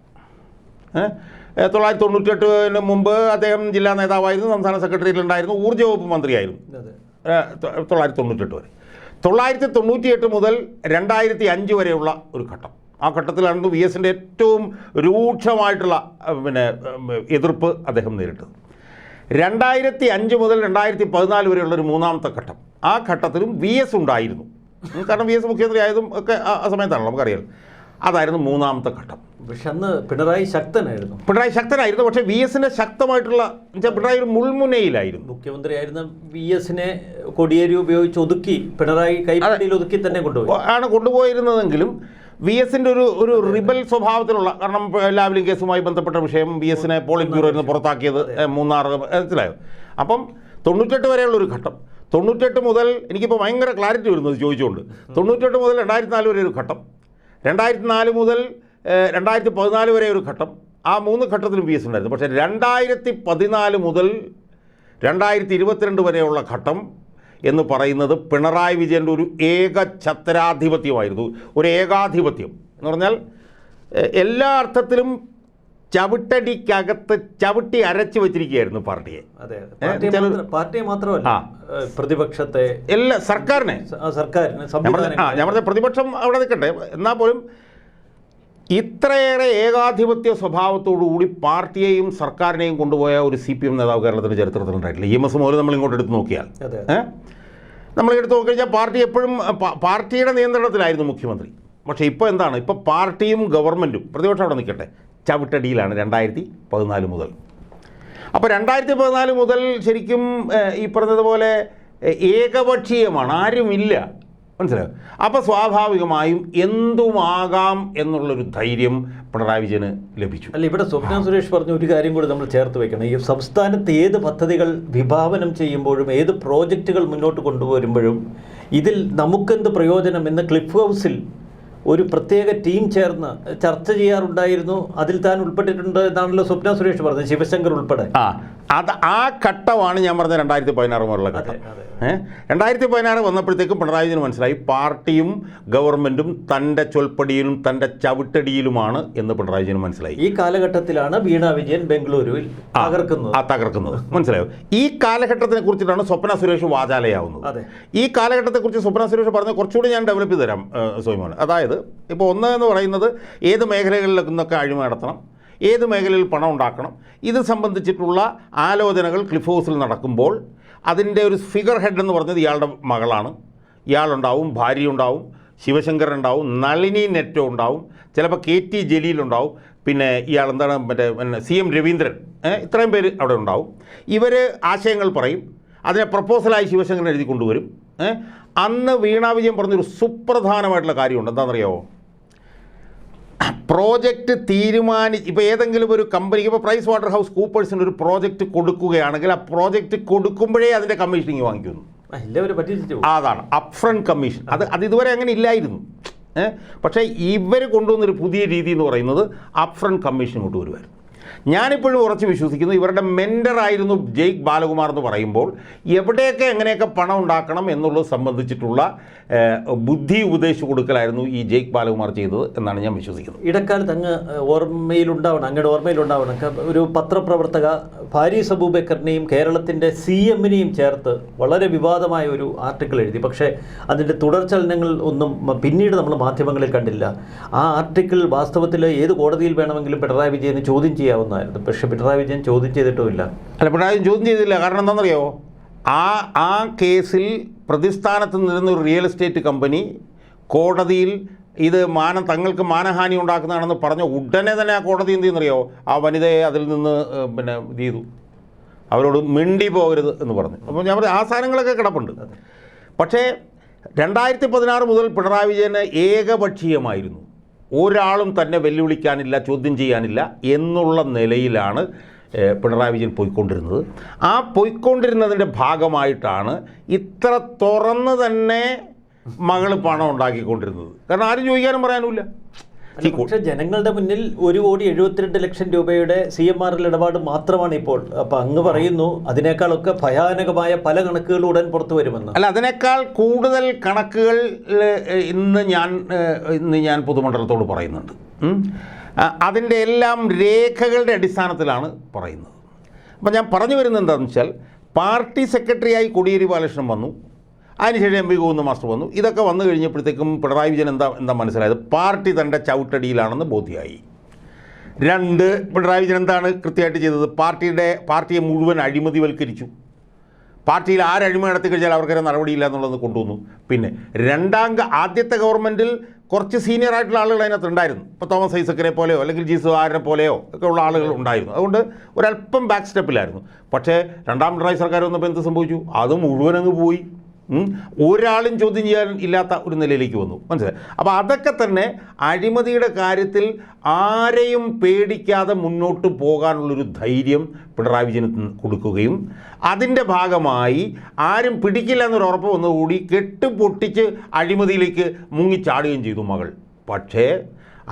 തൊള്ളായിരത്തി തൊണ്ണൂറ്റെട്ടിന് മുമ്പ് അദ്ദേഹം ജില്ലാ നേതാവായിരുന്നു സംസ്ഥാന സെക്രട്ടറിയിലുണ്ടായിരുന്നു ഊർജ വകുപ്പ് മന്ത്രിയായിരുന്നു തൊള്ളായിരത്തി തൊണ്ണൂറ്റെട്ട് വരെ. തൊള്ളായിരത്തി തൊണ്ണൂറ്റിയെട്ട് മുതൽ രണ്ടായിരത്തി അഞ്ച് വരെയുള്ള ഒരു ഘട്ടം. ആ ഘട്ടത്തിലാണ് വി എസിന്റെ ഏറ്റവും രൂക്ഷമായിട്ടുള്ള പിന്നെ എതിർപ്പ് അദ്ദേഹം നേരിട്ടത്. രണ്ടായിരത്തി അഞ്ച് മുതൽ രണ്ടായിരത്തി പതിനാല് വരെയുള്ള ഒരു മൂന്നാമത്തെ ഘട്ടം. ആ ഘട്ടത്തിലും വി എസ് ഉണ്ടായിരുന്നു. കാരണം വി എസ് മുഖ്യമന്ത്രി ആയതും ഒക്കെ ആ സമയത്താണല്ലോ നമുക്കറിയാം അതായിരുന്നു മൂന്നാമത്തെ ഘട്ടം. പക്ഷെ അന്ന് പിണറായി ശക്തനായിരുന്നു. പിണറായി ശക്തനായിരുന്നു. പക്ഷേ വി എസിന്റെ ശക്തമായിട്ടുള്ള പിണറായി ഒരു മുൾമുനയിലായിരുന്നു. മുഖ്യമന്ത്രിയായിരുന്ന വി എസിനെ കൊടിയേരി ഉപയോഗിച്ച് ഒതുക്കി പിണറായി കൈപ്പറ്റിയിൽ ഒതുക്കി തന്നെ കൊണ്ടുപോയി. ആണ് കൊണ്ടുപോയിരുന്നതെങ്കിലും വി എസിന്റെ ഒരു ഒരു റിബൽ സ്വഭാവത്തിലുള്ള കാരണം ലാവ്ലിംഗ് കേസുമായി ബന്ധപ്പെട്ട വിഷയം വി എസിനെ പോളിംഗ് ബ്യൂറോയിൽ നിന്ന് പുറത്താക്കിയത് മൂന്നാർ മനസ്സിലായോ? അപ്പം തൊണ്ണൂറ്റെട്ട് വരെയുള്ള ഒരു ഘട്ടം. തൊണ്ണൂറ്റെട്ട് മുതൽ എനിക്കിപ്പോൾ ഭയങ്കര ക്ലാരിറ്റി വരുന്നത് ചോദിച്ചുകൊണ്ട് തൊണ്ണൂറ്റെട്ട് മുതൽ രണ്ടായിരത്തി നാല് വരെ ഒരു ഘട്ടം. രണ്ടായിരത്തി നാല് മുതൽ രണ്ടായിരത്തി പതിനാല് വരെ ഒരു ഘട്ടം. ആ മൂന്ന് ഘട്ടത്തിലും പി എസ് ഉണ്ടായിരുന്നു. പക്ഷേ രണ്ടായിരത്തി പതിനാല് മുതൽ രണ്ടായിരത്തി ഇരുപത്തിരണ്ട് വരെയുള്ള ഘട്ടം എന്ന് പറയുന്നത് പിണറായി വിജയന്റെ ഒരു ഏക ഛത്രാധിപത്യമായിരുന്നു. ഒരു ഏകാധിപത്യം എന്ന് പറഞ്ഞാൽ എല്ലാ അർത്ഥത്തിലും ചവിട്ടടിക്കകത്ത് ചവിട്ടി അരച്ചു വെച്ചിരിക്കുകയായിരുന്നു പാർട്ടിയെ. പാർട്ടിയെ മാത്രമല്ല പ്രതിപക്ഷത്തെ എല്ലാ സർക്കാരിനെ. സർക്കാരിനെ ഞാൻ പറഞ്ഞ പ്രതിപക്ഷം അവിടെ നിൽക്കട്ടെ എന്നാൽ പോലും ഇത്രയേറെ ഏകാധിപത്യ സ്വഭാവത്തോടുകൂടി പാർട്ടിയെയും സർക്കാരിനെയും കൊണ്ടുപോയ ഒരു സി പി എം നേതാവ് കേരളത്തിന്റെ ചരിത്രത്തിൽ ഉണ്ടായിട്ടില്ല. ഇ എം എസ് മുതൽ നമ്മൾ ഇങ്ങോട്ട് എടുത്ത് നോക്കിയാൽ. നമ്മൾ എടുത്ത് നോക്കിക്കഴിഞ്ഞാൽ പാർട്ടി എപ്പോഴും പാർട്ടിയുടെ നിയന്ത്രണത്തിലായിരുന്നു മുഖ്യമന്ത്രി. പക്ഷേ ഇപ്പോൾ എന്താണ്? ഇപ്പോൾ പാർട്ടിയും ഗവൺമെന്റും പ്രതിപക്ഷം അവിടെ നിൽക്കട്ടെ. ചവിട്ടടിയിലാണ് രണ്ടായിരത്തി പതിനാല് മുതൽ. അപ്പോൾ രണ്ടായിരത്തി പതിനാല് മുതൽ ശരിക്കും ഈ പറഞ്ഞതുപോലെ ഏകപക്ഷീയമാണ്. ആരുമില്ല. മനസ്സിലായോ? അപ്പോൾ സ്വാഭാവികമായും എന്തുമാകാം എന്നുള്ളൊരു ധൈര്യം പിണറായി വിജയന് ലഭിച്ചു. അല്ല ഇവിടെ സ്വപ്ന സുരേഷ് പറഞ്ഞ ഒരു കാര്യം കൂടി നമ്മൾ ചേർത്ത് വെക്കണം. ഈ സംസ്ഥാനത്ത് ഏത് പദ്ധതികൾ വിഭാവനം ചെയ്യുമ്പോഴും ഏത് പ്രോജക്റ്റുകൾ മുന്നോട്ട് കൊണ്ടുവരുമ്പോഴും ഇതിൽ നമുക്കെന്ത് പ്രയോജനം എന്ന് ക്ലിഫ് ഹൗസിൽ ഒരു പ്രത്യേക ടീം ചേർന്ന് ചർച്ച ചെയ്യാറുണ്ടായിരുന്നു. അതിൽ താൻ ഉൾപ്പെട്ടിട്ടുണ്ട് എന്നാണല്ലോ സ്വപ്ന സുരേഷ് പറഞ്ഞത് ശിവശങ്കർ ഉൾപ്പെടെ. ആ അത് ആ ഘട്ടമാണ് ഞാൻ പറഞ്ഞ രണ്ടായിരത്തി പതിനാറ് മുതലുള്ള ഘട്ടം. ഏഹ് രണ്ടായിരത്തി പതിനാറ് വന്നപ്പോഴത്തേക്കും പിണറായി വിജയൻ മനസ്സിലായി പാർട്ടിയും ഗവൺമെന്റും തന്റെ ചൊൽപ്പടിയിലും തന്റെ ചവിട്ടടിയിലുമാണ് എന്ന് പിണറായി വിജയൻ മനസ്സിലായി. ഈ കാലഘട്ടത്തിലാണ് വീണ വിജയൻ ബംഗളൂരുവിൽ തകർക്കുന്നത്. ആ തകർക്കുന്നത്. മനസ്സിലായോ? ഈ കാലഘട്ടത്തിനെ കുറിച്ചിട്ടാണ് സ്വപ്ന സുരേഷ് വാചാലയാവുന്നത്. അതെ. ഈ കാലഘട്ടത്തെക്കുറിച്ച് സ്വപ്ന സുരേഷ് പറഞ്ഞ കുറച്ചുകൂടി ഞാൻ ഡെവലപ്പ് ചെയ്ത് തരാം സ്വയമാണ് അതായത് ഇപ്പോൾ ഒന്ന് എന്ന് പറയുന്നത് ഏത് മേഖലകളിലൊക്കെ നിന്നൊക്കെ അഴിമതി നടത്തണം ഏത് മേഖലയിൽ പണം ഉണ്ടാക്കണം ഇത് സംബന്ധിച്ചിട്ടുള്ള ആലോചനകൾ ക്ലിഫ് ഹൗസിൽ നടക്കുമ്പോൾ അതിന്റെ ഒരു ഫിഗർ ഹെഡ് എന്ന് പറഞ്ഞത് ഇയാളുടെ മകളാണ് ഇയാളുണ്ടാവും ഭാര്യയുണ്ടാവും ശിവശങ്കർ ഉണ്ടാവും നളിനി നെറ്റോ ഉണ്ടാവും ചിലപ്പോൾ കെ ടി ജലീലുണ്ടാവും പിന്നെ ഇയാൾ എന്താണ് മറ്റേ പിന്നെ സി എം രവീന്ദ്രൻ ഇത്രയും പേര് അവിടെ ഉണ്ടാവും ഇവർ ആശയങ്ങൾ പറയും അതിനെ പ്രപ്പോസലായി ശിവശങ്കരൻ എഴുതി കൊണ്ടുവരും? അന്ന് വീണ വിജയൻ പറഞ്ഞൊരു സുപ്രധാനമായിട്ടുള്ള കാര്യമുണ്ട്. എന്താണെന്നറിയാമോ പ്രോജക്റ്റ് തീരുമാനി ഇപ്പോൾ ഏതെങ്കിലും ഒരു കമ്പനിക്ക് ഇപ്പോൾ പ്രൈസ് വാട്ടർ ഹൗസ് കൂപ്പേഴ്സിന് ഒരു പ്രോജക്റ്റ് കൊടുക്കുകയാണെങ്കിൽ ആ പ്രോജക്റ്റ് കൊടുക്കുമ്പോഴേ അതിന്റെ കമ്മീഷനിങ് വാങ്ങിക്കുന്നു. അതാണ് അപ്ഫ്രണ്ട് കമ്മീഷൻ അത് അത് ഇതുവരെ അങ്ങനെ ഇല്ലായിരുന്നു. പക്ഷേ ഇവർ കൊണ്ടുവന്നൊരു പുതിയ രീതി എന്ന് പറയുന്നത് അപ്ഫ്രണ്ട് കമ്മീഷൻ കൊണ്ടുവരുമായിരുന്നു ഞാനിപ്പോഴും ഉറച്ച് വിശ്വസിക്കുന്നു. ഇവരുടെ മെന്ററായിരുന്നു ജയ്ക്ക് ബാലകുമാർ എന്ന് പറയുമ്പോൾ എവിടെയൊക്കെ എങ്ങനെയൊക്കെ പണം ഉണ്ടാക്കണം എന്നുള്ളത് സംബന്ധിച്ചിട്ടുള്ള ബുദ്ധി ഉപദേശിച്ചു കൊടുക്കലായിരുന്നു ഈ ജയ്ക്ക് ബാലകുമാർ ചെയ്തത് എന്നാണ് ഞാൻ വിശ്വസിക്കുന്നത്. ഇടക്കാലത്ത് അങ്ങ് ഓർമ്മയിലുണ്ടാവണം അങ്ങയുടെ ഓർമ്മയിലുണ്ടാവണം. ഒരു പത്രപ്രവർത്തക ഫാരീസ് അബൂബക്കറിനെയും കേരളത്തിന്റെ സി എമ്മിനെയും ചേർത്ത് വളരെ വിവാദമായ ഒരു ആർട്ടിക്കിൾ എഴുതി. പക്ഷേ അതിന്റെ തുടർചലനങ്ങൾ ഒന്നും പിന്നീട് നമ്മൾ മാധ്യമങ്ങളിൽ കണ്ടില്ല. ആ ആർട്ടിക്കിൾ വാസ്തവത്തിൽ ഏത് കോടതിയിൽ വേണമെങ്കിലും പിണറായി വിജയനെ ചോദ്യം ചെയ്യാവുന്നതായിരുന്നു. പക്ഷേ പിണറായി വിജയൻ ചോദ്യം ചെയ്തിട്ടുമില്ല. അല്ല പിണറായി ചോദ്യം ചെയ്തില്ല. കാരണം എന്താണെന്നറിയോ ആ ആ കേസിൽ പ്രതിസ്ഥാനത്ത് നിന്നിരുന്ന ഒരു റിയൽ എസ്റ്റേറ്റ് കമ്പനി കോടതിയിൽ ഇത് മാനം തങ്ങൾക്ക് മാനഹാനി ഉണ്ടാക്കുന്നതാണെന്ന് പറഞ്ഞ ഉടനെ തന്നെ ആ കോടതി എന്ത് ചെയ്യുന്നറിയോ ആ വനിതയെ അതിൽ നിന്ന് പിന്നെ ഇത് ചെയ്തു. അവരോട് മിണ്ടി പോകരുത് എന്ന് പറഞ്ഞു. അപ്പോൾ ഞാൻ പറഞ്ഞു ആ സാധനങ്ങളൊക്കെ കിടപ്പുണ്ട്. പക്ഷേ രണ്ടായിരത്തി പതിനാറ് മുതൽ പിണറായി വിജയന് ഏകപക്ഷീയമായിരുന്നു. ഒരാളും തന്നെ വെല്ലുവിളിക്കാനില്ല ചോദ്യം ചെയ്യാനില്ല എന്നുള്ള നിലയിലാണ് പിണറായി വിജയൻ പോയിക്കൊണ്ടിരുന്നത്. ആ പോയിക്കൊണ്ടിരുന്നതിന്റെ ഭാഗമായിട്ടാണ് ഇത്ര തുറന്ന് തന്നെ മകൾ പണം ഉണ്ടാക്കിക്കൊണ്ടിരുന്നത്. കാരണം ആരും ചോദിക്കാനും പറയാനുമില്ല. പക്ഷേ ജനങ്ങളുടെ മുന്നിൽ ഒരു കോടി എഴുപത്തിരണ്ട് ലക്ഷം രൂപയുടെ സി എം ആർ എൽ ഇടപാട് മാത്രമാണ് ഇപ്പോൾ. അപ്പൊ അങ്ങ് പറയുന്നു അതിനേക്കാളൊക്കെ ഭയാനകമായ പല കണക്കുകൾ ഉടൻ പുറത്തു വരുമെന്ന്. അല്ല അതിനേക്കാൾ കൂടുതൽ കണക്കുകൾ ഇന്ന് ഞാൻ ഇന്ന് ഞാൻ പൊതുമണ്ഡലത്തോട് പറയുന്നുണ്ട്. അതിന്റെ എല്ലാം രേഖകളുടെ അടിസ്ഥാനത്തിലാണ് പറയുന്നത്. അപ്പം ഞാൻ പറഞ്ഞു വരുന്നത് എന്താണെന്ന് വെച്ചാൽ പാർട്ടി സെക്രട്ടറിയായി കോടിയേരി ബാലകൃഷ്ണൻ വന്നു. അതിനുശേഷം എം പി ഗോവിന്ദ മാസ്റ്റർ വന്നു. ഇതൊക്കെ വന്നു കഴിഞ്ഞപ്പോഴത്തേക്കും പിണറായി വിജയൻ എന്താ എന്താ മനസ്സിലായത്? പാർട്ടി തന്റെ ചവിട്ടടിയിലാണെന്ന് ബോധ്യമായി. രണ്ട് പിണറായി വിജയൻ എന്താണ് കൃത്യമായിട്ട് ചെയ്തത്? പാർട്ടിയുടെ പാർട്ടിയെ മുഴുവൻ അഴിമതിവൽക്കരിച്ചു. പാർട്ടിയിൽ ആര് അഴിമതി നടത്തി കഴിഞ്ഞാൽ അവർക്കൊരു നടപടിയില്ല എന്നുള്ളത് കൊണ്ടുവന്നു. പിന്നെ രണ്ടാം ആദ്യത്തെ ഗവൺമെന്റിൽ കുറച്ച് സീനിയർ ആയിട്ടുള്ള ആളുകൾ അതിനകത്ത് ഉണ്ടായിരുന്നു. ഇപ്പോൾ തോമസ് ഐസക്കരെ പോലെയോ അല്ലെങ്കിൽ ജി സുധാകരനെ പോലെയോ ഒക്കെ ഉള്ള ആളുകൾ ഉണ്ടായിരുന്നു. അതുകൊണ്ട് ഒരല്പം ബാക്ക് സ്റ്റെപ്പിലായിരുന്നു പക്ഷേ രണ്ടാം പിണറായി സർക്കാർ വന്നപ്പോൾ എന്ത് സംഭവിച്ചു? അത് മുഴുവൻ അങ്ങ് പോയി. ഒരാളും ചോദ്യം ചെയ്യാൻ ഇല്ലാത്ത ഒരു നിലയിലേക്ക് വന്നു. മനസ്സിലായി? അപ്പോൾ അതൊക്കെ തന്നെ അഴിമതിയുടെ കാര്യത്തിൽ ആരെയും പേടിക്കാതെ മുന്നോട്ട് പോകാനുള്ളൊരു ധൈര്യം പിണറായി വിജയന് കൊടുക്കുകയും അതിന്റെ ഭാഗമായി ആരും പിടിക്കില്ല എന്നൊരു ഉറപ്പ് വന്നുകൂടി കെട്ടുപൊട്ടിച്ച് അഴിമതിയിലേക്ക് മുങ്ങിച്ചാടുകയും ചെയ്തു മകൾ. പക്ഷേ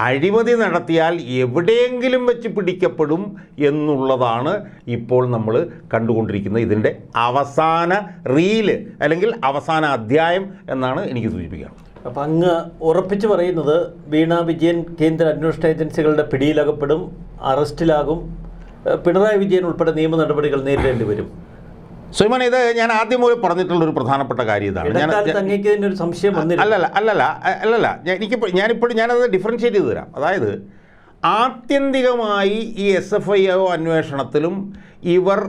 അഴിമതി നടത്തിയാൽ എവിടെയെങ്കിലും വെച്ച് പിടിക്കപ്പെടും എന്നുള്ളതാണ് ഇപ്പോൾ നമ്മൾ കണ്ടുകൊണ്ടിരിക്കുന്നത്. ഇതിന്റെ അവസാന റീൽ അല്ലെങ്കിൽ അവസാന അധ്യായം എന്നാണ് എനിക്ക് സൂചിപ്പിക്കുക. അപ്പം അങ്ങ് ഉറപ്പിച്ചു പറയുന്നത് വീണ വിജയൻ കേന്ദ്ര അന്വേഷണ ഏജൻസികളുടെ പിടിയിലകപ്പെടും അറസ്റ്റിലാകും. പിണറായി വിജയൻ ഉൾപ്പെടെ നിയമ നടപടികൾ നേരിടേണ്ടി വരും. സുമൻ ഇത് ഞാൻ ആദ്യം മുതൽ പറഞ്ഞിട്ടുള്ള ഒരു പ്രധാനപ്പെട്ട കാര്യം ഇതാണ്. ഞാൻ ഒരു അല്ലല്ല അല്ലല്ല അല്ലല്ല. എനിക്കിപ്പോൾ ഞാനിപ്പോഴും ഞാനത് ഡിഫറൻഷ്യേറ്റ് ചെയ്ത് തരാം. അതായത് ആത്യന്തികമായി ഈ എസ് എഫ് ഐ ഒ അന്വേഷണത്തിലും ഇവർ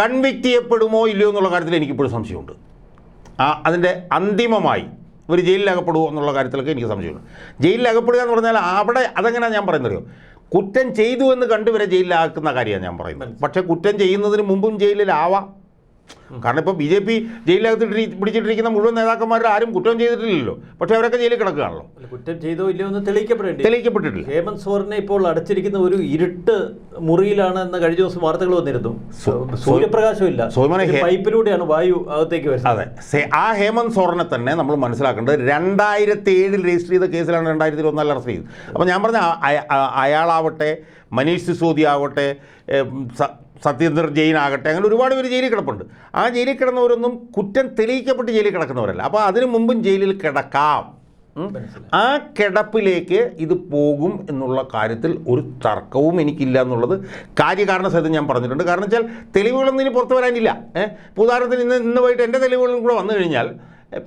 കൺവിക്റ്റ് ചെയ്യപ്പെടുമോ ഇല്ലയോ എന്നുള്ള കാര്യത്തിൽ എനിക്കിപ്പോഴും സംശയമുണ്ട്. ആ അതിന്റെ അന്തിമമായി ഇവർ ജയിലിലകപ്പെടുമോ എന്നുള്ള കാര്യത്തിലൊക്കെ എനിക്ക് സംശയമുണ്ട്. ജയിലിലകപ്പെടുക എന്ന് പറഞ്ഞാൽ അവിടെ അതെങ്ങനെയാണ് ഞാൻ പറയുന്നത് അറിയോ കുറ്റം ചെയ്തു എന്ന് കണ്ടുവരെ ജയിലിലാക്കുന്ന കാര്യമാണ് ഞാൻ പറയുന്നത്. പക്ഷേ കുറ്റം ചെയ്യുന്നതിന് മുമ്പും ജയിലിലാവാം. കാരണം ഇപ്പോൾ ബി ജെ പി ജയിലിനകത്ത് പിടിച്ചിട്ടിരിക്കുന്ന മുഴുവൻ നേതാക്കന്മാർ ആരും കുറ്റം ചെയ്തിട്ടില്ലല്ലോ. പക്ഷേ അവരൊക്കെ ജയിലിൽ കിടക്കുകയാണല്ലോ. കുറ്റം ചെയ്തോ ഇല്ലയോ എന്ന് തെളിയിക്കപ്പെടേണ്ടി തെളിയിക്കപ്പെട്ടിട്ടില്ല. ഹേമന്ത് സോറിനെ ഇപ്പോൾ അടച്ചിരിക്കുന്ന ഒരു ഇരുട്ട് മുറിയിലാണ് എന്ന കഴിഞ്ഞ ദിവസം വാർത്തകൾ വന്നിരുന്നു. സൂര്യപ്രകാശമില്ല പൈപ്പിലൂടെയാണ് വായു അകത്തേക്ക് വരുന്നത്. അതെ. ആ ഹേമന്ത് സോറിനെ തന്നെ നമ്മൾ മനസ്സിലാക്കേണ്ടത് രണ്ടായിരത്തി ഏഴിൽ രജിസ്റ്റർ ചെയ്ത കേസിലാണ് രണ്ടായിരത്തി ഇരുപത്തിനാലിൽ അറസ്റ്റ് ചെയ്തത്. അപ്പോൾ ഞാൻ പറഞ്ഞ അയാളാവട്ടെ മനീഷ് സിസോദി ജെയിൻ ആകട്ടെ അങ്ങനെ ഒരുപാട് പേര് ജയിലിൽ കിടപ്പുണ്ട്. ആ ജയിലിൽ കിടന്നവരൊന്നും കുറ്റം തെളിയിക്കപ്പെട്ട് ജയിലിൽ കിടക്കുന്നവരല്ല. അപ്പോൾ അതിനു മുമ്പും ജയിലിൽ കിടക്കാം. ആ കിടപ്പിലേക്ക് ഇത് പോകും എന്നുള്ള കാര്യത്തിൽ ഒരു തർക്കവും എനിക്കില്ല എന്നുള്ളത് കാര്യകാരണ സഹിതം ഞാൻ പറഞ്ഞിട്ടുണ്ട്. കാരണം വെച്ചാൽ തെളിവുകളൊന്നും ഇനി പുറത്തു വരാനില്ല. ഏഹ് ഉദാഹരണത്തിന് ഇന്ന് ഇന്ന് പോയിട്ട് എന്റെ തെളിവുകളും കൂടെ വന്നു കഴിഞ്ഞാൽ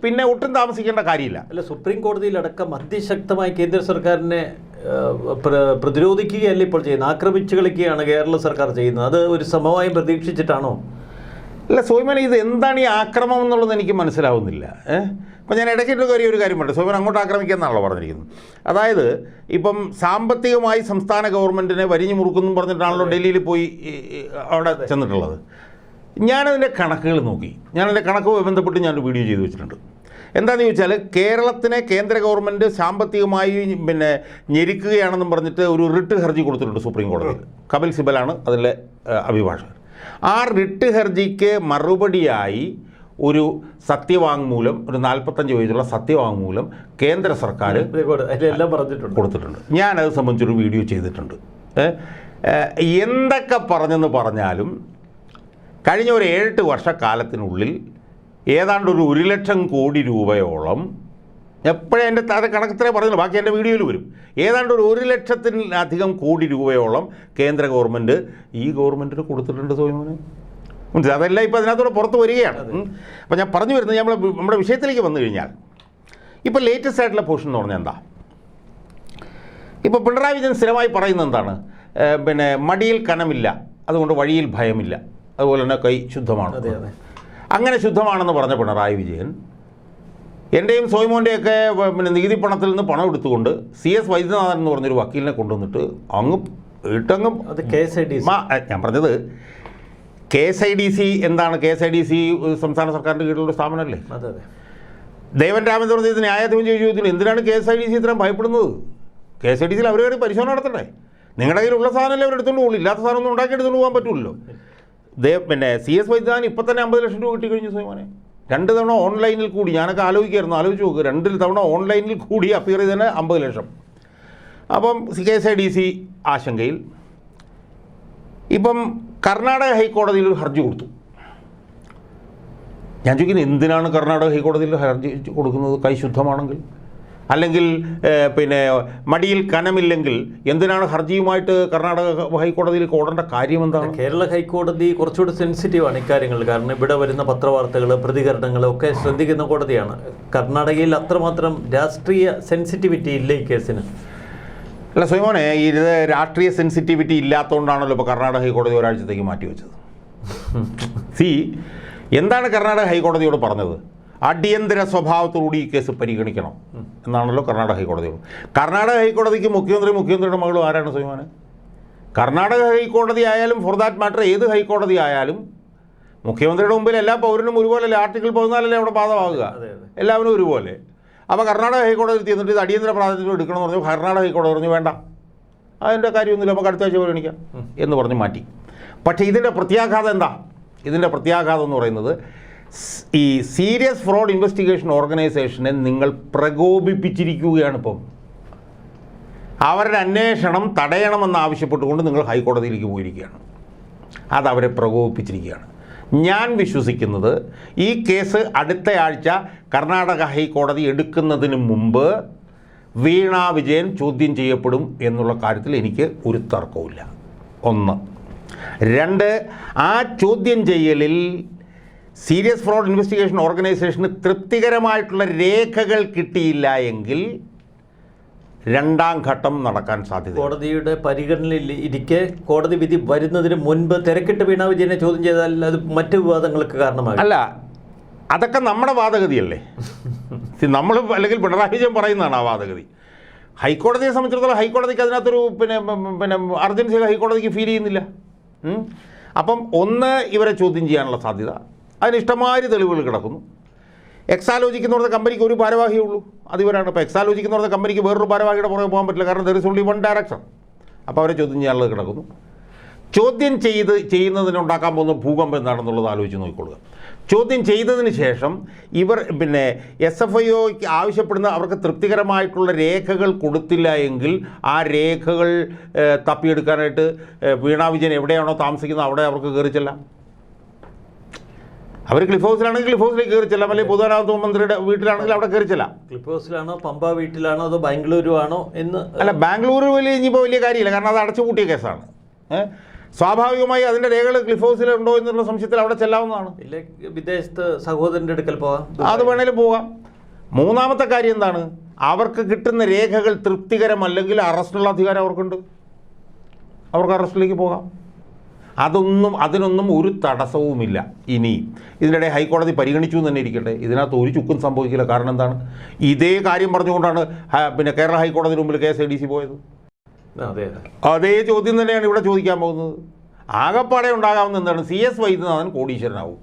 പിന്നെ ഒട്ടും താമസിക്കേണ്ട കാര്യമില്ല. അല്ല സുപ്രീം കോടതിയിലടക്കം അതിശക്തമായി കേന്ദ്ര സർക്കാരിനെ പ്രതിരോധിക്കുകയല്ല ഇപ്പോൾ ചെയ്യുന്നത്? ആക്രമിച്ചു കളിക്കുകയാണ് കേരള സർക്കാർ ചെയ്യുന്നത്. അത് ഒരു സമവായം പ്രതീക്ഷിച്ചിട്ടാണോ? അല്ല സോയ്മൻ ഇത് എന്താണ് ഈ ആക്രമം എന്നുള്ളത് എനിക്ക് മനസ്സിലാവുന്നില്ല. ഏഹ്? അപ്പം ഞാൻ ഇടയ്ക്കിട്ട് കാര്യം ഒരു കാര്യം പറഞ്ഞു സോയ്മൻ അങ്ങോട്ട് ആക്രമിക്കാന്നാണല്ലോ പറഞ്ഞിരിക്കുന്നത്. അതായത് ഇപ്പം സാമ്പത്തികമായി സംസ്ഥാന ഗവൺമെന്റിനെ വരിഞ്ഞു മുറുക്കുന്നു പറഞ്ഞിട്ടാണല്ലോ ഡൽഹിയിൽ പോയി അവിടെ ചെന്നിട്ടുള്ളത്. ഞാനതിന്റെ കണക്കുകൾ നോക്കി. ഞാനതിന്റെ കണക്കുമായി ബന്ധപ്പെട്ട് ഞാനൊരു വീഡിയോ ചെയ്തു വെച്ചിട്ടുണ്ട്. എന്താണെന്ന് ചോദിച്ചാൽ കേരളത്തിനെ കേന്ദ്ര ഗവൺമെന്റ് സാമ്പത്തികമായി പിന്നെ ഞെരുക്കുകയാണെന്നും പറഞ്ഞിട്ട് ഒരു റിട്ട് ഹർജി കൊടുത്തിട്ടുണ്ട് സുപ്രീം കോടതിയിൽ കപിൽ സിബലാണ് അതിലെ അഭിഭാഷകൻ. ആ റിട്ട് ഹർജിക്ക് മറുപടിയായി ഒരു സത്യവാങ്മൂലം ഒരു നാൽപ്പത്തഞ്ച് പേജുള്ള സത്യവാങ്മൂലം കേന്ദ്ര സർക്കാർ പറഞ്ഞിട്ടുണ്ട്. കൊടുത്തിട്ടുണ്ട്. ഞാനത് സംബന്ധിച്ചൊരു വീഡിയോ ചെയ്തിട്ടുണ്ട്. എന്തൊക്കെ പറഞ്ഞെന്ന് പറഞ്ഞാലും കഴിഞ്ഞ ഒരു ഏഴെട്ട് വർഷക്കാലത്തിനുള്ളിൽ ഏതാണ്ട് ഒരു ഒരു ലക്ഷം കോടി രൂപയോളം. എപ്പോഴും എന്റെ അത് കണക്കത്തിലേ പറയുന്നു ബാക്കി എന്റെ വീഡിയോയിൽ വരും. ഏതാണ്ട് ഒരു ഒരു ലക്ഷത്തിലധികം കോടി രൂപയോളം കേന്ദ്ര ഗവൺമെന്റ് ഈ ഗവൺമെന്റിന് കൊടുത്തിട്ടുണ്ട് സോയിമോന്. മനസ്സിലായി? ഇപ്പോൾ അതിനകത്തൂടെ പുറത്ത് വരികയാണ്. അപ്പോൾ ഞാൻ പറഞ്ഞു വരുന്നത് നമ്മൾ നമ്മുടെ വിഷയത്തിലേക്ക് വന്നു കഴിഞ്ഞാൽ ഇപ്പോൾ ലേറ്റസ്റ്റ് ആയിട്ടുള്ള പോർഷൻ എന്ന് പറഞ്ഞാൽ എന്താ? ഇപ്പോൾ പിണറായി വിജയൻ സ്ഥിരമായി പറയുന്നത് എന്താണ്? പിന്നെ മടിയിൽ കനമില്ല അതുകൊണ്ട് വഴിയിൽ ഭയമില്ല അതുപോലെ തന്നെ കൈ ശുദ്ധമാണ്. അങ്ങനെ ശുദ്ധമാണെന്ന് പറഞ്ഞ പിണറായി വിജയൻ എന്റെയും സോയ്മോന്റെയൊക്കെ പിന്നെ നികുതി പണത്തിൽ നിന്ന് പണം എടുത്തുകൊണ്ട് സി എസ് വൈദ്യനാഥൻ എന്ന് പറഞ്ഞൊരു വക്കീലിനെ കൊണ്ടുവന്നിട്ട് അങ്ങ് ഇട്ടങ്ങും അത് കെ എസ് ഐ ഡി ഞാൻ പറഞ്ഞത് K S I D C എന്താണ്? K S I D C സംസ്ഥാന സർക്കാരിന്റെ കീഴിലുള്ള സ്ഥാപനമല്ലേ? അതെ അതെ. ദേവൻ രാമചന്ദ്രൻ ചെയ്ത് ന്യായാധിപൻ ചോദിച്ചു എന്തിനാണ് K S I D C ഇത്രയും ഭയപ്പെടുന്നത്? കെ എസ് ഐ ഡി സിയിൽ അവർ കയറി പരിശോധന നടത്തണ്ടേ? നിങ്ങളുടെ കയ്യിലുള്ള സാധനമല്ലേ അവർ എടുത്തുകൊണ്ട് പോകുള്ളൂ. ഇല്ലാത്ത സാധനം ഒന്നും ഉണ്ടാക്കി എടുത്തുകൊണ്ട് പോകാൻ പറ്റുമല്ലോ പിന്നെ സി എസ് വൈദ്യുതാൻ ഇപ്പം തന്നെ അമ്പത് ലക്ഷം രൂപ കിട്ടിക്കഴിഞ്ഞു സ്വയമാനെ രണ്ട് തവണ ഓൺലൈനിൽ കൂടി ഞാനൊക്കെ ആലോചിക്കായിരുന്നു ആലോചിച്ച് നോക്ക് രണ്ട് തവണ ഓൺലൈനിൽ കൂടി അപ്പിയർ ചെയ്തതിന് അമ്പത് ലക്ഷം. അപ്പം K S I D C ആശങ്കയിൽ. ഇപ്പം കർണാടക ഹൈക്കോടതിയിൽ ഒരു ഹർജി കൊടുത്തു. ഞാൻ ചോദിക്കുന്നത് എന്തിനാണ് കർണാടക ഹൈക്കോടതിയിൽ ഹർജി കൊടുക്കുന്നത്? കൈ ശുദ്ധമാണെങ്കിൽ. അല്ലെങ്കിൽ പിന്നെ മടിയിൽ കനമില്ലെങ്കിൽ എന്തിനാണ് ഹർജിയുമായിട്ട് കർണാടക ഹൈക്കോടതിയിൽ ഓടേണ്ട കാര്യം എന്താണ്? കേരള ഹൈക്കോടതി കുറച്ചുകൂടി സെൻസിറ്റീവാണ് ഇക്കാര്യങ്ങൾ. കാരണം ഇവിടെ വരുന്ന പത്രവാർത്തകൾ പ്രതികരണങ്ങൾ ഒക്കെ ശ്രദ്ധിക്കുന്ന കോടതിയാണ്. കർണാടകയിൽ അത്രമാത്രം രാഷ്ട്രീയ സെൻസിറ്റിവിറ്റി ഇല്ല ഈ കേസിന്. അല്ല സ്വയമോനെ ഇത് രാഷ്ട്രീയ സെൻസിറ്റിവിറ്റി ഇല്ലാത്തതുകൊണ്ടാണല്ലോ ഇപ്പോൾ കർണാടക ഹൈക്കോടതി ഒരാഴ്ചത്തേക്ക് മാറ്റിവെച്ചത്. സി എന്താണ് കർണാടക ഹൈക്കോടതിയോട് പറഞ്ഞത്? അടിയന്തര സ്വഭാവത്തോടുകൂടി ഈ കേസ് പരിഗണിക്കണം എന്നാണല്ലോ കർണാടക ഹൈക്കോടതി. കർണാടക ഹൈക്കോടതിക്ക് മുഖ്യമന്ത്രി മുഖ്യമന്ത്രിയുടെ മകളും ആരാണ് സുഹിമാന് കർണാടക ഹൈക്കോടതി ആയാലും ഫോർ ദാറ്റ് മാറ്റർ ഏത് ഹൈക്കോടതി ആയാലും മുഖ്യമന്ത്രിയുടെ മുമ്പിൽ എല്ലാ പൗരനും ഒരുപോലെ ആർട്ടിക്കിൾ പതിനാലല്ലേ അവിടെ ബാധമാകുക എല്ലാവരും ഒരുപോലെ. അപ്പോൾ കർണാടക ഹൈക്കോടതി തീർന്നിട്ട് ഇത് അടിയന്തര പ്രാതിനിധ്യം എടുക്കണമെന്ന് പറഞ്ഞു കർണാടക ഹൈക്കോടതി പറഞ്ഞു വേണ്ട. അതിന്റെ കാര്യമൊന്നുമില്ല നമുക്ക് അടുത്ത ആഴ്ച പരിഗണിക്കാം. എന്ന് പറഞ്ഞ് മാറ്റി. പക്ഷേ ഇതിന്റെ പ്രത്യാഘാതം എന്താ? ഇതിന്റെ പ്രത്യാഘാതം എന്ന് പറയുന്നത് ഈ സീരിയസ് ഫ്രോഡ് ഇൻവെസ്റ്റിഗേഷൻ ഓർഗനൈസേഷനെ നിങ്ങൾ പ്രകോപിപ്പിച്ചിരിക്കുകയാണ് ഇപ്പം. അവരുടെ അന്വേഷണം തടയണമെന്ന് ആവശ്യപ്പെട്ടുകൊണ്ട് നിങ്ങൾ ഹൈക്കോടതിയിലേക്ക് പോയിരിക്കുകയാണ്. അതവരെ പ്രകോപിപ്പിച്ചിരിക്കുകയാണ്. ഞാൻ വിശ്വസിക്കുന്നത് ഈ കേസ് അടുത്ത ആഴ്ച കർണാടക ഹൈക്കോടതി എടുക്കുന്നതിന് മുമ്പ് വീണ വിജയൻ ചോദ്യം ചെയ്യപ്പെടും എന്നുള്ള കാര്യത്തിൽ എനിക്ക് ഒരു തർക്കവുമില്ല. ഒന്ന്. രണ്ട് ആ ചോദ്യം ചെയ്യലിൽ സീരിയസ് ഫ്രോഡ് ഇൻവെസ്റ്റിഗേഷൻ ഓർഗനൈസേഷന് തൃപ്തികരമായിട്ടുള്ള രേഖകൾ കിട്ടിയില്ല എങ്കിൽ രണ്ടാം ഘട്ടം നടക്കാൻ സാധ്യത കോടതിയുടെ പരിഗണനയിൽ ഇരിക്കെ കോടതി വിധി വരുന്നതിന് മുൻപ് തിരക്കിട്ട് വീണ വിജയനെ ചോദ്യം ചെയ്താൽ അത് മറ്റു വിവാദങ്ങൾക്ക് കാരണമാകും. അല്ല അതൊക്കെ നമ്മുടെ വാദഗതിയല്ലേ? നമ്മൾ അല്ലെങ്കിൽ പിണറായി വിജയൻ പറയുന്നതാണ് ആ വാദഗതി. ഹൈക്കോടതിയെ സംബന്ധിച്ചിടത്തോളം ഹൈക്കോടതിക്ക് അതിനകത്തൊരു പിന്നെ പിന്നെ അർജൻസി ഹൈക്കോടതിക്ക് ഫീൽ ചെയ്യുന്നില്ല. അപ്പം ഒന്ന് ഇവരെ ചോദ്യം ചെയ്യാനുള്ള സാധ്യത അതിന് ഇഷ്ടമാതിരി തെളിവുകൾ കിടക്കുന്നു. എക്സാലോജിക്ക് എന്ന് പറഞ്ഞ കമ്പനിക്ക് ഒരു ഭാരവാഹിയേ ഉള്ളൂ. അത് ഇവരാണ്. ഇപ്പോൾ എക്സാലോജിക്ക് എന്ന് പറഞ്ഞ കമ്പനിക്ക് വേറൊരു ഭാരവാഹിയുടെ പുറകെ പോകാൻ പറ്റില്ല. കാരണം there is only one direction അപ്പോൾ അവരെ ചോദ്യം ചെയ്യാനുള്ളത് കിടക്കുന്നു. ചോദ്യം ചെയ്ത് ചെയ്യുന്നതിന് ഉണ്ടാക്കാൻ പോകുന്ന ഭൂകമ്പം എന്താണെന്നുള്ളത് ആലോചിച്ച് നോക്കിക്കൊള്ളുക. ചോദ്യം ചെയ്തതിന് ശേഷം ഇവർ പിന്നെ എസ് എഫ് ഐ ഒക്ക് ആവശ്യപ്പെടുന്ന അവർക്ക് തൃപ്തികരമായിട്ടുള്ള രേഖകൾ കൊടുത്തില്ല എങ്കിൽ ആ രേഖകൾ തപ്പിയെടുക്കാനായിട്ട് വീണാ വിജയൻ എവിടെയാണോ താമസിക്കുന്നത് അവിടെ അവർക്ക് കയറി അവർ ക്ലിഫ് ഹൗസിലാണെങ്കിൽ ക്ലിഫ് ഹൗസിലേക്ക് കയറി ചെല്ലാം. അല്ലെങ്കിൽ പൊതുമരാമത്ത് മന്ത്രിയുടെ വീട്ടിലാണെങ്കിൽ അവിടെ കയറി ചെല്ലാം. ക്ലിഫ് ഹൗസിലാണോ പമ്പ വീട്ടിലാണോ അതോ ബാംഗ്ലൂരു ആണോ എന്ന് അല്ല ബാംഗ്ലൂർ വലിയ ഇനിയിപ്പോൾ വലിയ കാര്യമില്ല. കാരണം അത് അടച്ചു അടച്ചുപൂട്ടിയ കേസാണ്. സ്വാഭാവികമായി അതിന്റെ രേഖകൾ ക്ലിഫ് ഹൗസിലുണ്ടോ എന്നുള്ള സംശയത്തിൽ അവിടെ ചെല്ലാവുന്നതാണ്. ഇല്ലേ വിദേശത്ത് സഹോദരന്റെ അടുക്കൽ പോകാം? അത് വേണേലും പോകാം. മൂന്നാമത്തെ കാര്യം എന്താണ്? അവർക്ക് കിട്ടുന്ന രേഖകൾ തൃപ്തികരമല്ലെങ്കിൽ അറസ്റ്റുള്ള അധികാരം അവർക്കുണ്ട്. അവർക്ക് അറസ്റ്റിലേക്ക് പോകാം. അതൊന്നും അതിനൊന്നും ഒരു തടസ്സവുമില്ല. ഇനി ഇതിനിടെ ഹൈക്കോടതി പരിഗണിച്ചു എന്ന് തന്നെ ഇരിക്കട്ടെ. ഇതിനകത്ത് ഒരു ചുക്കും സംഭവിക്കില്ല. കാരണം എന്താണ്? ഇതേ കാര്യം പറഞ്ഞുകൊണ്ടാണ് പിന്നെ കേരള ഹൈക്കോടതിന് മുമ്പിൽ K S I D C പോയത്. അതെ അതെ. അതേ ചോദ്യം തന്നെയാണ് ഇവിടെ ചോദിക്കാൻ പോകുന്നത്. ആകപ്പാടെ ഉണ്ടാകാവുന്ന എന്താണ്? സി എസ് വൈദ്യനാഥൻ കോടീശ്വരനാവും.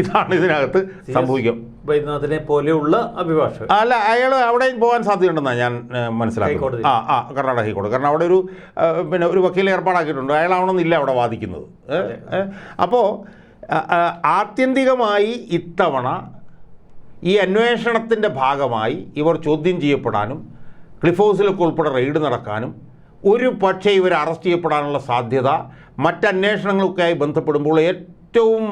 ഇതാണ് ഇതിനകത്ത് സംഭവിക്കും. വൈദ്യനാഥനെ പോലെയുള്ള അഭിഭാഷകർ. അല്ല അയാൾ അവിടെയും പോകാൻ സാധ്യതയുണ്ടെന്നാണ് ഞാൻ മനസ്സിലാക്കി മനസ്സിലാക്കുന്നത്. ആ ആ കർണാടക ഹൈക്കോടതി. കാരണം അവിടെ ഒരു പിന്നെ ഒരു വക്കീൽ ഏർപ്പാടാക്കിയിട്ടുണ്ട്. അയാളാവണമെന്നില്ല അവിടെ വാദിക്കുന്നത്. അപ്പോൾ ആത്യന്തികമായി ഇത്തവണ ഈ അന്വേഷണത്തിന്റെ ഭാഗമായി ഇവർ ചോദ്യം ചെയ്യപ്പെടാനും ക്ലിഫ് ഹൗസിലൊക്കെ ഉൾപ്പെടെ റെയ്ഡ് നടക്കാനും ഒരു പക്ഷേ ഇവർ അറസ്റ്റ് ചെയ്യപ്പെടാനുള്ള സാധ്യത മറ്റന്വേഷണങ്ങളൊക്കെയായി ബന്ധപ്പെടുമ്പോൾ ഏറ്റവും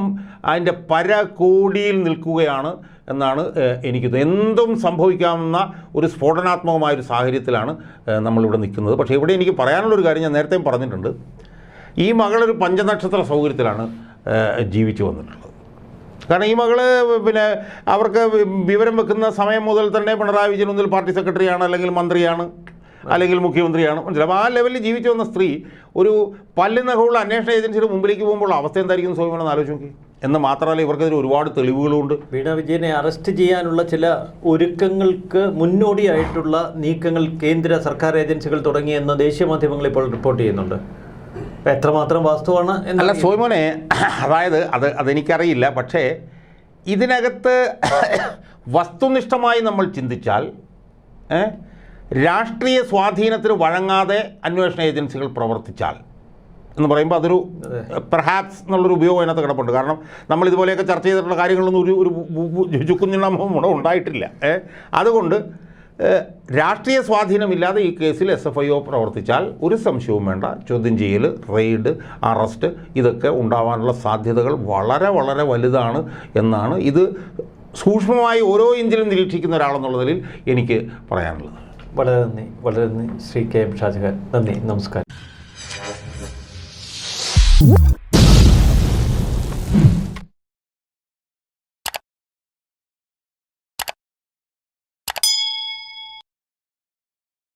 അതിന്റെ പരകോടിയിൽ നിൽക്കുകയാണ് എന്നാണ് എനിക്ക് എന്തും സംഭവിക്കാവുന്ന ഒരു സ്ഫോടനാത്മകമായ ഒരു സാഹചര്യത്തിലാണ് നമ്മളിവിടെ നിൽക്കുന്നത്. പക്ഷേ ഇവിടെ എനിക്ക് പറയാനുള്ളൊരു കാര്യം ഞാൻ നേരത്തെയും പറഞ്ഞിട്ടുണ്ട്. ഈ മകളൊരു പഞ്ചനക്ഷത്ര സൗകര്യത്തിലാണ് ജീവിച്ചു വന്നിട്ടുള്ളത്. കാരണം ഈ മകൾ പിന്നെ അവർക്ക് വിവരം വെക്കുന്ന സമയം മുതൽ തന്നെ പിണറായി വിജയൻ ഒന്നിൽ പാർട്ടി സെക്രട്ടറിയാണ് അല്ലെങ്കിൽ മന്ത്രിയാണ്. അല്ലെങ്കിൽ മുഖ്യമന്ത്രിയാണ്. മനസ്സിലായി? അപ്പോൾ ആ ലെവലിൽ ജീവിച്ചു വന്ന സ്ത്രീ ഒരു പല്ലുനഖമുള്ള അന്വേഷണ ഏജൻസിയുടെ മുമ്പിലേക്ക് പോകുമ്പോൾ അവസ്ഥ എന്തായിരിക്കും സ്വയമെന്ന് ആലോചിച്ച് നോക്കി. എന്ന് മാത്രമല്ല ഇവർക്കെതിരെ ഒരുപാട് തെളിവുകളുണ്ട്. വീണ വിജയനെ അറസ്റ്റ് ചെയ്യാനുള്ള ചില ഒരുക്കങ്ങൾക്ക് മുന്നോടിയായിട്ടുള്ള നീക്കങ്ങൾ കേന്ദ്ര സർക്കാർ ഏജൻസികൾ തുടങ്ങിയെന്ന് ദേശീയ മാധ്യമങ്ങൾ ഇപ്പോൾ റിപ്പോർട്ട് ചെയ്യുന്നുണ്ട്. എത്രമാത്രം വാസ്തുവാണ് അല്ല സോയ്മോനെ അതായത് അത് അതെനിക്കറിയില്ല. പക്ഷേ ഇതിനകത്ത് വസ്തുനിഷ്ഠമായി നമ്മൾ ചിന്തിച്ചാൽ ഏ, രാഷ്ട്രീയ സ്വാധീനത്തിന് വഴങ്ങാതെ അന്വേഷണ ഏജൻസികൾ പ്രവർത്തിച്ചാൽ എന്ന് പറയുമ്പോൾ അതൊരു അതെ. പെർഹാപ്സ് എന്നുള്ളൊരു ഉപയോഗം അതിനകത്ത് കിടപ്പുണ്ട്. കാരണം നമ്മൾ ഇതുപോലെയൊക്കെ ചർച്ച ചെയ്തിട്ടുള്ള കാര്യങ്ങളൊന്നും ഒരു ഒരു ചുക്കുഞ്ഞുണ്ണമോ ഉണ്ടായിട്ടില്ല. ഏ അതുകൊണ്ട് രാഷ്ട്രീയ സ്വാധീനമില്ലാതെ ഈ കേസിൽ എസ് എഫ് ഐ ഒ പ്രവർത്തിച്ചാൽ ഒരു സംശയവും വേണ്ട. ചോദ്യം ചെയ്യൽ റെയ്ഡ് അറസ്റ്റ് ഇതൊക്കെ ഉണ്ടാവാനുള്ള സാധ്യതകൾ വളരെ വളരെ വലുതാണ് എന്നാണ് ഇത് സൂക്ഷ്മമായി ഓരോ ഇഞ്ചിലും നിരീക്ഷിക്കുന്ന ഒരാളെന്നുള്ള നിലയിൽ എനിക്ക് പറയാനുള്ളത്. വളരെ നന്ദി വളരെ നന്ദി. ശ്രീ കെ എം ഷാജഹാൻ നന്ദി നമസ്കാരം.